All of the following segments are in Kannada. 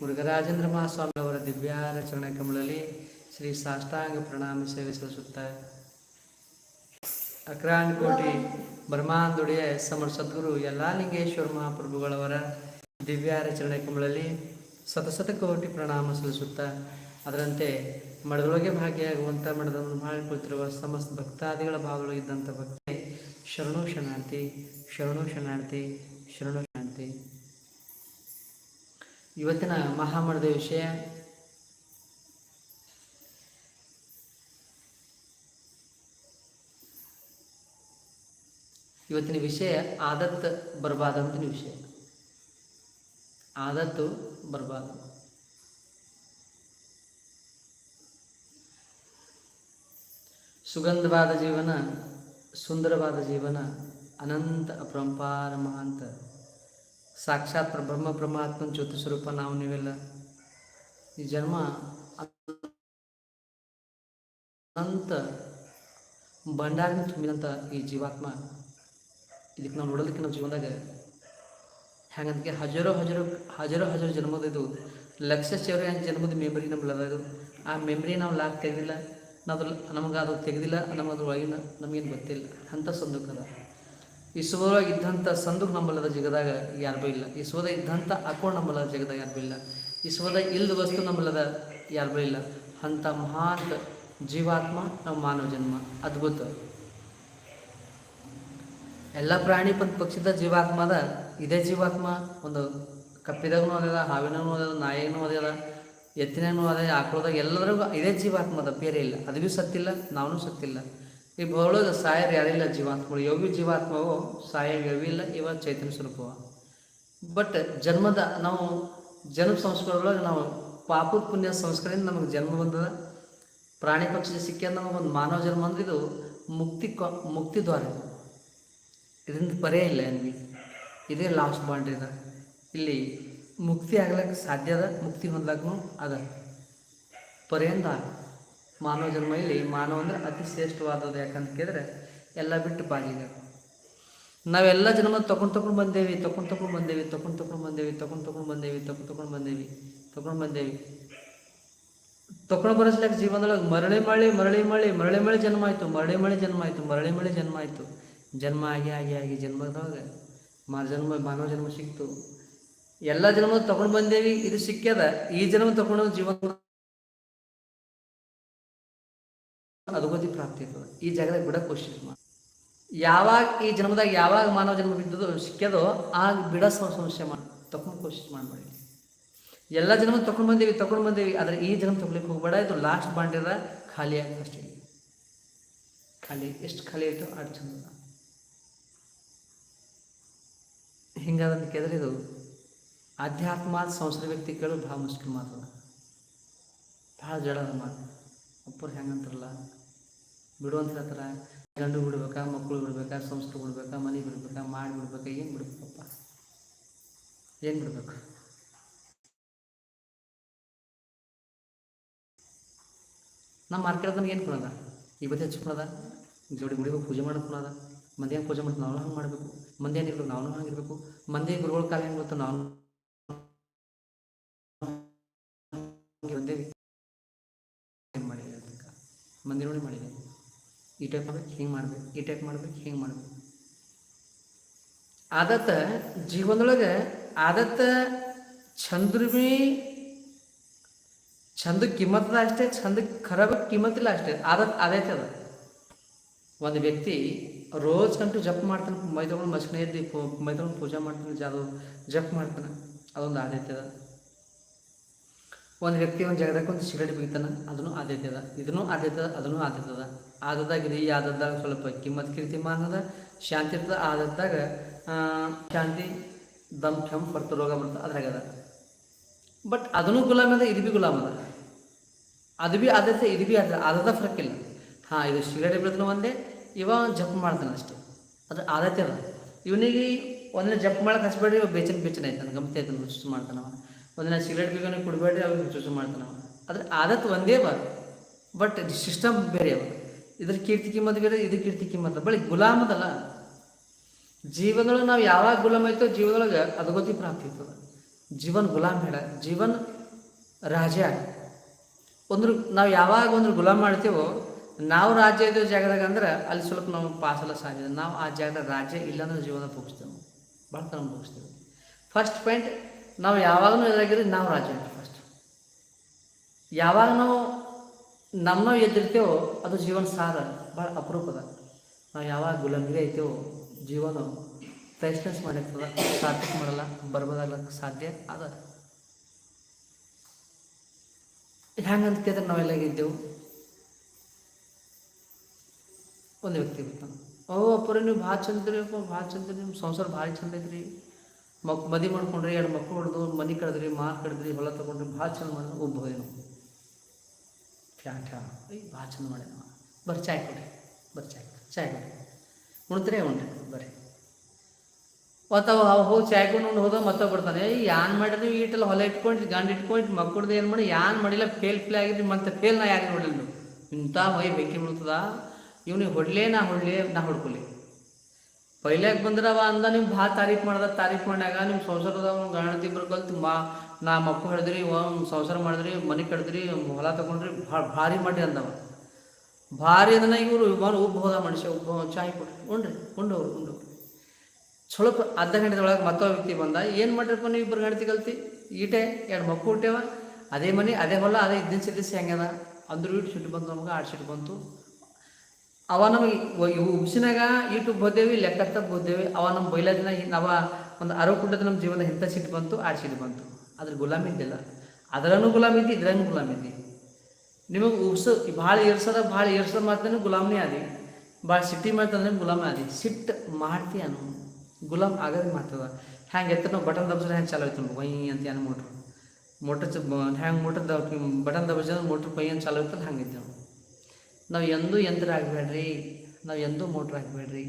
ಮುರುಘರಾಜೇಂದ್ರ ಮಹಾಸ್ವಾಮಿ ಅವರ ದಿವ್ಯಾರ ಚರಣ ಕಮಲಲ್ಲಿ ಶ್ರೀ ಸಾಷ್ಟಾಂಗ ಪ್ರಣಾಮ ಸೇವೆ ಸಲ್ಲಿಸುತ್ತ ಅಕ್ರಾಂಡ್ ಕೋಟಿ ಬ್ರಹ್ಮಾಂದುಡಿಯ ಸಮರ್ ಸದ್ಗುರು ಎಲ್ಲಾ ಲಿಂಗೇಶ್ವರ ಮಹಾಪ್ರಭುಗಳವರ ದಿವ್ಯಾರ ಚರಣ ಕಮಲಲ್ಲಿ ಸತಸತ ಕೋಟಿ ಪ್ರಣಾಮ ಸಲ್ಲಿಸುತ್ತ. ಅದರಂತೆ ಮಡದೊಳಗೆ ಭಾಗಿಯಾಗುವಂಥ ಮಡದನ್ನು ಮಾಡಿ ಕುಳಿತಿರುವ ಸಮಸ್ತ ಭಕ್ತಾದಿಗಳ ಭಾಗದೊಳಗಿದ್ದಂಥ ಭಕ್ತಿ. ಶರಣು ಶರಣಾರ್ಥಿ ಶರಣು ಶರಣಾರ್ಥಿ, ಶರಣು ಇವತ್ತಿನ ಮಹಾಮಠದ ವಿಷಯ. ಇವತ್ತಿನ ವಿಷಯ ಆದತ್ ಬರಬಾರ್ದಂತ ವಿಷಯ. ಆದತ್ತು ಬರ್ಬಾದ ಸುಗಂಧವಾದ ಜೀವನ, ಸುಂದರವಾದ ಜೀವನ, ಅನಂತ ಅಪರಂಪಾರ ಮಹಾಂತ. ಸಾಕ್ಷಾತ್ ಬ್ರಹ್ಮ ಪರಮಾತ್ಮ ಜ್ಯೋತಿ ಸ್ವರೂಪ ನಾವು ನೀವೆಲ್ಲ. ಈ ಜನ್ಮ ಅನಂತ ಭಂಡಾರಿನ ತುಂಬಿದಂಥ ಈ ಜೀವಾತ್ಮ ಇದಕ್ಕೆ ನಾವು ನೋಡೋದಕ್ಕೆ ನಮ್ಮ ಜೀವನದಾಗ ಹೆಂಗಂತಕ್ಕೆ ಹಜಾರೋ ಹಜಾರೋ ಹಜಾರೋ ಹಜಾರೋ ಜನ್ಮದ ಇದು ಲಕ್ಷ ಚೌರ ಜನ್ಮದ ಮೆಮೊರಿ ನಮ್ಮಲ್ಲ ಅದು. ಆ ಮೆಮ್ರಿ ನಾವು ಲಾಕ್ ತೆಗೆದಿಲ್ಲ. ನಾವು ನಮಗೆ ಅದು ತೆಗೆದಿಲ್ಲ, ನಮಗೆ ಅದ್ರ ಒಳಗಿನ ನಮಗೇನು ಗೊತ್ತಿಲ್ಲ. ಅಂಥ ಸಂದುಕದ. ಇಸುವಾಗ ಇದ್ದಂಥ ಸಂದುಕ್ ನಂಬಲ್ಲದ ಜಗದಾಗ ಯಾರು ಭೀ ಇಲ್ಲ. ಇಸುವದ ಇದ್ದಂಥ ಅಕೌಂಟ್ ನಂಬಲ್ಲದ ಜಗದಾಗ ಯಾರು ಭೀ ಇಲ್ಲ. ಇಸುವದ ಇಲ್ಲದ ವಸ್ತು ನಂಬಲ್ಲದ ಯಾರು ಭೀ ಇಲ್ಲ. ಅಂಥ ಮಹಾಂತ ಜೀವಾತ್ಮ ನಮ್ಮ ಮಾನವ ಜನ್ಮ. ಅದ್ಭುತ. ಎಲ್ಲ ಪ್ರಾಣಿ ಪಂಥ ಪಕ್ಷದ ಜೀವಾತ್ಮದ ಇದೇ ಜೀವಾತ್ಮ. ಒಂದು ಕಪ್ಪಿದಾಗೂ ಅದ ಹಾವಿನೂ ಅದ ನಾಯಿನೂ ಅದ ಎತ್ತಿನೂ ಅದ, ಆಕಳದಾಗ ಎಲ್ಲರಿಗೂ ಇದೇ ಜೀವಾತ್ಮದ ಬೇರೆ ಇಲ್ಲ. ಅದು ಭೀ ಸತ್ತಿಲ್ಲ, ನಾವೂ ಸತ್ತಿಲ್ಲ. ಈ ಭೂಳಗ ಸಾಯರು ಯಾರಿಲ್ಲ ಜೀವಾತ್ಮಗಳು. ಯೋಗಿ ಜೀವಾತ್ಮವು ಸಾಯ ಇಲ್ಲ, ಇವ ಚೈತನ್ಯ ಸ್ವರೂಪವ. ಬಟ್ ಜನ್ಮದ ನಾವು ಜನ್ಮ ಸಂಸ್ಕಾರದೊಳಗೆ ನಾವು ಪಾಪದ ಪುಣ್ಯ ಸಂಸ್ಕಾರದಿಂದ ನಮಗೆ ಜನ್ಮ ಬಂದದ. ಪ್ರಾಣಿ ಪಕ್ಷಿ ನಮಗೆ ಒಂದು ಮಾನವ ಜನ್ಮ ಅಂದ್ರೆ ಇದು ಮುಕ್ತಿ ಮುಕ್ತಿ ದ್ವಾರ ಇದು. ಇದರಿಂದ ಪರೇ ಇಲ್ಲ ಅನ್ವಿ ಇದೇ ಲಾಸ್ಟ್ ಬಾಂಡ್ರಿ ಅದ ಇಲ್ಲಿ ಮುಕ್ತಿ ಆಗ್ಲಕ್ಕೆ ಸಾಧ್ಯ ಅದ, ಮುಕ್ತಿ ಹೊಂದ್ಲಕ್ಕೂ ಅದ. ಪರ್ಯಂತ ಮಾನವ ಜನ್ಮ ಇಲ್ಲಿ ಮಾನವ ಅಂದ್ರೆ ಅತಿ ಶ್ರೇಷ್ಠವಾದದ್ದು ಯಾಕಂತ ಕೇಳಿದ್ರೆ ಎಲ್ಲ ಬಿಟ್ಟು ಬಾಗಿದೆ ನಾವೆಲ್ಲ ಜನ್ಮ ತಗೊಂಡು ತಗೊಂಡು ಬಂದೇವಿ ತೊಗೊಂಡು ತೊಗೊಂಡು ಬಂದೇವಿ ತೊಗೊಂಡು ತೊಗೊಂಡು ಬಂದೇವಿ ತಗೊಂಡು ತೊಗೊಂಡು ಬಂದೇವಿ ತಗೊಂಡು ತಗೊಂಡು ಬಂದೇವಿ ತೊಗೊಂಡು ಬಂದೇವಿ. ತಗೊಂಡು ಬರಸ್ಲಾಕ ಜೀವನದೊಳಗೆ ಮರಳಿ ಮಳೆ ಮರಳಿ ಮಳೆ ಮರಳಿ ಮಳೆ ಜನ್ಮ ಆಯಿತು, ಮರಳಿ ಮಳೆ ಜನ್ಮ ಆಯಿತು, ಮರಳಿ ಮಳೆ ಜನ್ಮ ಆಯಿತು. ಜನ್ಮ ಆಗಿ ಆಗಿ ಆಗಿ ಜನ್ಮದೊಳಗೆ ಮಾ ಜನ್ಮ, ಮಾನವ ಜನ್ಮ ಸಿಕ್ತು. ಎಲ್ಲ ಜನ್ಮ ತಗೊಂಡು ಬಂದೇವಿ, ಇದು ಸಿಕ್ಕ್ಯದ, ಈ ಜನ್ಮ ತೊಗೊಂಡು ಜೀವನ ಅದುಗತಿ ಪ್ರಾಪ್ತಿ ಇರ್ತದೆ ಈ ಜಾಗದಾಗ ಬಿಡಕ್ಕೆ ಕೋಶಿಸ್ ಯಾವಾಗ ಈ ಜನ್ಮದಾಗ ಯಾವಾಗ ಮಾನವ ಜನ್ಮ ಬಿದ್ದದೋ ಸಿಕ್ಕ್ಯದೋ ಆಗ ಬಿಡ ಸಮಸ್ಯೆ ಮಾಡಿ ತಕೊಂಡು ಕೋಶಿಸ್ ಮಾಡಬೇಡಿ. ಎಲ್ಲ ಜನ್ಮ ತಗೊಂಡು ಬಂದೇವಿ, ತಕೊಂಡ್ ಬಂದೇವಿ. ಆದರೆ ಈ ಜನ್ಮ ತಗೊಳ್ಲಿಕ್ಕೆ ಹೋಗ್ಬೇಡ. ಇದು ಲಾಸ್ಟ್ ಬಾಂಡ್ಯದ ಖಾಲಿ ಆಯ್ತು ಅಷ್ಟೇ. ಖಾಲಿ, ಎಷ್ಟು ಖಾಲಿ ಆಯಿತು ಅಷ್ಟು ಚಂದ ಹಿಂಗಾದಂತ ಕೇಳಿದ್ರೆ ಇದು ಆಧ್ಯಾತ್ಮ ಸಂಸಾರ ವ್ಯಕ್ತಿ ಕೇಳೋದು ಭಾಳ ಮುಷ್ಕಿಲ್ ಮಾತದ ಭಾಳ ಜಡದ ಮಾತು. ಒಬ್ಬರು ಹೆಂಗಂತಾರಲ್ಲ? ಬಿಡುವಂತ ಹೇಳ್ತಾರ ಗಂಡು ಬಿಡ್ಬೇಕಾ, ಮಕ್ಕಳು ಬಿಡ್ಬೇಕಾ ಸಂಸ್ಕೃತಿ ಬಿಡ್ಬೇಕಾ, ಮನೆ ಬಿಡ್ಬೇಕಾ, ಮಾಡಿ ಬಿಡ್ಬೇಕಾ, ಏನು ಬಿಡ್ಬೇಕಪ್ಪ? ಏನು ಬಿಡ್ಬೇಕು? ನಮ್ಮ ಮಾರ್ಕೆಟ್ ಏನು ಕೊಡೋದ? ಇವತ್ತು ಹೆಚ್ಚು ಕೊಡೋದ? ಜೋಡಿ ಗುಡಿಗೆ ಪೂಜೆ ಮಾಡೋದು ಕೊಡೋದ? ಮಂದಿ ಪೂಜೆ ಮಾಡ್ತೀವಿ ನಾವು ಹಂಗೆ ಮಾಡಬೇಕು. ಮಂದಿ ಏನಿರ್ಬೇಕು ನಾವು ಹಂಗಿರ್ಬೇಕು ಮಂದಿ ಗುರುಗಳ ಕಾಲ ಹೆಂಗೆ ಗೊತ್ತು ನಾವು ಬಂದೇವಿ ಏನು ಮಾಡಿದೆ ಅದಕ್ಕೆ ಮಂದಿ ನೋಡಿ ಮಾಡಿದೆ ಈ ಟೈಪ್ ಮಾಡ್ಬೇಕು, ಹಿಂಗೆ ಮಾಡ್ಬೇಕು, ಈ ಟೈಪ್ ಮಾಡ್ಬೇಕು, ಹಿಂಗೆ ಮಾಡ್ಬೇಕು. ಆದತ್ತ ಜೀವನದೊಳಗೆ ಆದತ್ತ ಚಂದ್ರಮಿ ಚಂದ ಕಿಮ್ಮತ್ತದ ಅಷ್ಟೇ ಚಂದ ಖರಾಬ ಕಿಮ್ಮತ್ತಿಲ್ಲ ಅಷ್ಟೇ. ಆದತ್ ಅದೈತೆ ಅದ. ಒಂದು ವ್ಯಕ್ತಿ ರೋಜ್ ಕಂಟು ಜಪ್ ಮಾಡ್ತಾನೆ ಮೈ ತಗೊಂಡು ಮಸ್ಕನೆ ಎದ್ದು ಮೈ ಪೂಜೆ ಮಾಡ್ತಾನೆ ಜಾದು ಜಪ್ ಮಾಡ್ತಾನೆ, ಅದೊಂದು ಆದೈತೆ ಅದ. ಒಂದು ವ್ಯಕ್ತಿ ಒಂದು ಜಾಗದಾಗ ಒಂದು ಸಿಗರೇಟ್ ಬಿಗ್ತಾನ, ಅದನ್ನು ಆದ್ಯತೆ ಅದ. ಇದನ್ನು ಆದ್ಯತೆ ಅದ, ಅದನ್ನು ಆದ್ಯತೆ ಅದ. ಆದದಾಗ ಇದು ಈ ಆದದಾಗ ಸ್ವಲ್ಪ ಕಿಮ್ಮತ್ ಕೀರ್ತಿಮಾನ ಅದ, ಶಾಂತಿ ಇರ್ತದೆ ಆದದಾಗ ಶಾಂತಿ, ದಮ್ ಕೆಂಪ್ ಬರ್ತ ರೋಗ ಬರ್ತದೆ ಅದ್ರಾಗದ ಅದ. ಬಟ್ ಅದನ್ನು ಗುಲಾಮ್ ಅದ ಇದು ಭೀ ಗುಲಾಮ್ ಅದ. ಅದು ಭೀ ಆದ್ಯತೆ, ಇದು ಭೀ ಆದ್ಯತೆ ಆದದ ಫರಕ್ ಇಲ್ಲ. ಹಾಂ, ಇದು ಸಿಗರೇಟ್ ಬಿಡ್ತಾನೆ ಒಂದೇ, ಇವ ಜಪ್ ಮಾಡ್ತಾನೆ ಅಷ್ಟೇ. ಅದು ಆದತೆ ಅದ. ಇವನಿಗೆ ಒಂದೇ ಜಪ್ ಮಾಡಕ್ಕೆ ಹಚ್ಬೇಡ್ರಿ ಬೇಚನ್ ಬೇಚನ್ ಆಯ್ತಾನೆ ಗಮತಿ ಆಯ್ತಾನೆ ಮಾಡ್ತಾನೆ ಮಾಡ್ತಾನವ ಒಂದಿನ ಸಿಗರೇಟ್ ಬೇಗನೆ ಅವ್ರಿಗೆ ಚೂಸ್ ಮಾಡ್ತಾನೆ ಅದ್ರ ಆದತ್ತು ಒಂದೇ ಬ ಬಟ್ ಸಿಸ್ಟಮ್ ಬೇರೆ ಅವ ಇದ್ರ ಕೀರ್ತಿ ಕಿಮ್ಮತ್ ಬೇರೆ ಇದ್ರ ಕೀರ್ತಿ ಕಿಮ್ಮತ್. ಬಳಿ ಗುಲಾಮದಲ್ಲ ಜೀವನದೊಳಗೆ ನಾವು ಯಾವಾಗ ಗುಲಾಮ ಆಯ್ತೋ ಜೀವನದೊಳಗೆ ಅದಗತಿ ಪ್ರಾಪ್ತಿ ಇರ್ತದೆ. ಜೀವನ್ ಗುಲಾಮ್ ಹೇಳ ಜೀವನ್ ರಾಜ ಒಂದ್ರ ನಾವು ಯಾವಾಗ ಒಂದು ಗುಲಾಮ್ ಮಾಡ್ತೀವೋ, ನಾವು ರಾಜ್ಯ ಇದ್ದ ಜಾಗದಾಗ ಅಂದ್ರೆ ಅಲ್ಲಿ ಸ್ವಲ್ಪ ನಾವು ಪಾಸಲ್ಲ ಸಾಧ್ಯ. ನಾವು ಆ ಜಾಗದಾಗ ರಾಜ್ಯ ಇಲ್ಲಾಂದ್ರೆ ಜೀವನ ಮುಗಿಸ್ತೇವೆ ಭಾಳ ಮುಗಿಸ್ತೇವೆ ಫಸ್ಟ್ ಪಾಯಿಂಟ್ ನಾವು ಯಾವಾಗಲೂ ಎದುರಾಗಿರಿ ನಾವು ರಾಜ ಫಸ್ಟ್ ಯಾವಾಗ ನಾವು ನಮ್ಮ ನಾವು ಎದ್ದಿರ್ತೇವೋ ಅದು ಜೀವನ ಸಾರ ಭಾಳ ಅಪರೂಪದ. ನಾವು ಯಾವಾಗ ಗುಲಾಮಿಗೆ ಐತೇವೋ, ಜೀವನ ಪ್ರಯತ್ನ ಮಾಡಿರ್ತದ ಸಾರ್ಥಕ ಮಾಡಲ್ಲ, ಬರ್ಬೋದಾಗ್ಲಕ್ಕೆ ಸಾಧ್ಯ ಅದ. ಹೆಂಗಂತ ಕೇಳಿದ್ರೆ ನಾವೆಲ್ಲ ಇದ್ದೆವು? ಒಂದು ವ್ಯಕ್ತಿ ಬರ್ತಾನೆ ಓ ಅಪ್ಪರೇ ನೀವು ಭಾಳ ಚಂದ್ರಿ ಅಪ್ಪ, ಭಾಳ ಚಂದ್ರಿ ನಿಮ್ಮ ಸಂಸಾರ ಭಾಳ ಚಂದ ಐತ್ರಿ. ಮಕ್ ಮದಿ ಮಾಡ್ಕೊಂಡ್ರಿ ಎರಡು ಮಕ್ಕಳು ಹೊಡೆದು ಮನೆ ಕಳೆದ್ರಿ ಮಾರು ಕಳೆದ್ರಿ ಹೊಲ ತಗೊಂಡ್ರಿ ಭಾಳ ಚಂದ ಮಾಡಿ ಒಬ್ಬ ಏನು? ಐ ಭಾಳ ಚಂದ ಮಾಡ್ಯಾನ ಬರ್ರಿ ಚಾಯ್ ಕೊಡಿ ಬರ್ರಿ ಚಾಯ್ ಚಾಯ್ ಕೊಡಿ. ಉಣ್ತೀರೇ ಉಣ್ರಿ ಬರ್ರಿ. ಅವ ಹೋಗಿ ಚಾಯ್ ಕೊಂಡು ಹೋದ ಮತ್ತೆ ಬರ್ತಾನೆ, ಏಯ್, ಯಾನ್ ಮಾಡ್ರಿ ನೀವು ಈಟೆಲ್ಲ ಹೊಲ ಇಟ್ಕೊಂಡು, ಗಂಡ ಇಟ್ಕೊಂಡು ಮಕ್ಕಳದ್ದು ಏನು ಮಾಡಿ, ಯಾನ್ ಮಾಡಿಲ್ಲ ಫೇಲ್ ಫೇಲ್ ಆಗಿದ್ರಿ, ಮತ್ತೆ ಫೇಲ್ ನಾ ಯಾರಿಗೆ ನೋಡಿಲ್ಲ ನೀವು ಇಂಥ ಹೊಯ್ ಬೆಂಕಿ ಬೀಳ್ತದ ಇವ್ನಿಗೆ ಹೊಡ್ಲೇ ನಾ ಹೊಡ್ಲೇ, ನಾ ಹೊಡ್ಕೊಲಿ. ಪೈಲಾಗ ಬಂದ್ರವ ಅಂದ, ನಿಮ್ ಭಾಳ ತಾರೀಫ್ ಮಾಡ್ದ, ತಾರೀಫ್ ಮಾಡ್ಯಾಗ ನಿಮ್ಮ ಸಂಸಾರದ ಗಣತಿ ಕಲ್ತು ಮಾ ನಾ ಮಕ್ಕಳು ಹೇಳಿದ್ರಿ ಒಂದ್ ಸಂಸಾರ ಮಾಡಿದ್ರಿ, ಮನೆ ಕಡ್ದ್ರಿ ಹೊಲ ತಗೊಂಡ್ರಿ, ಭಾಳ ಭಾರಿ ಮಾಡಿ ಅಂದವ. ಭಾರಿ ಅದನ್ನ ಇವರು ವಿಮಾನ ಉಬ್ಬ ಮನುಷ್ಯ ಉಬ್ಬ ಚಾಯ್ ಕೊಡ್ರಿ, ಉಂಡ್ರಿ ಉಂಡವ್ರು ಅವ್ರು, ಉಂಡು ಸ್ವಲ್ಪ ಅರ್ಧ ಗಂಟೆ ಒಳಗೆ ಮತ್ತೊಬ್ಬ ವ್ಯಕ್ತಿ ಬಂದ, ಏನು ಮಾಡಿರಪ್ಪ ನೀವು ಇಬ್ಬರು ಗಣತಿ ಕಲ್ತಿ? ಈಟೆ, ಎರಡು ಮಕ್ಕಳು ಹುಟ್ಟೇವ ಅದೇ ಮನೆ, ಅದೇ ಹೊಲ, ಅದೇ ಇದ್ದಿನ ಸಿದ್ದಿಸಿ ಹೆಂಗದ ಅಂದ್ರೂ ಇಟ್ಟು ಸಿಟ್ಟು ಬಂತು ನಮ್ಗೆ, ಆಡ್ ಸಿಟ್ಟು ಬಂತು. ಅವ ನಮಗೆ ಉಬ್ಸಿನಾಗ ಇಟ್ಟು ಬೋದೇವಿ ಲೆಕ್ಕತ್ತ ಬೋದೇವಿ ಅವ ನಮ್ಮ ಬೈಲದಿನ ನಾವ ಒಂದು ಅರವ ಕುಟ್ಟದ ನಮ್ಮ ಜೀವನ ಹಿಂತ ಸಿಟ್ಟು ಬಂತು ಆ ಸಿಟ್ಟು ಬಂತು. ಅದ್ರ ಗುಲಾಮಿ ಇದ್ದಿಲ್ಲ. ಅದರನು ಗುಲಾಮಿ ಇದ್ದಿ ಇದ್ರಂಗೂ ಗುಲಾಮಿ ಇದ್ದಿ. ನಿಮಗೆ ಉಬ್ಸ ಭಾಳ ಏರ್ಸದ ಭಾಳ ಏರ್ಸದ ಮಾತ್ರ ಗುಲಾಮನೇ ಆದಿ. ಭಾಳ ಸಿಟ್ಟಿ ಮಾಡ್ತಂದ್ರೆ ಗುಲಾಮ ಆದಿ. ಸಿಟ್ಟು ಮಾಡ್ತಿ ಅನು. ಗುಲಾಮ್ ಆಗೋದು ಮಾಡ್ತದ. ಹ್ಯಾಂಗೆ ಎತ್ತ ನಾವು ಬಟನ್ ದಬ್ಸ ಹೆಂಗೆ ಚಾಲು ಆಯ್ತು ಬೈ ಅಂತ ಏನು ಮೋಟ್ರ್. ಮೋಟ್ರ್ ಚ, ಹ್ಯಾಂಗೆ ಮೋಟ್ರ್ ದ ಬಟನ್ ದಬ್ಸಿದ್ರೆ ಮೋಟ್ರ್ ಪೈ ಅಂತ ಚಾಲು ಆಯ್ತಲ್ಲ, ಹಂಗೆ ನಾವು ಎಂದೂ ಯಂತ್ರ ಆಗಬೇಡ್ರಿ, ನಾವು ಎಂದೂ ಮೋಟ್ರ್ ಹಾಕಬೇಡ್ರಿ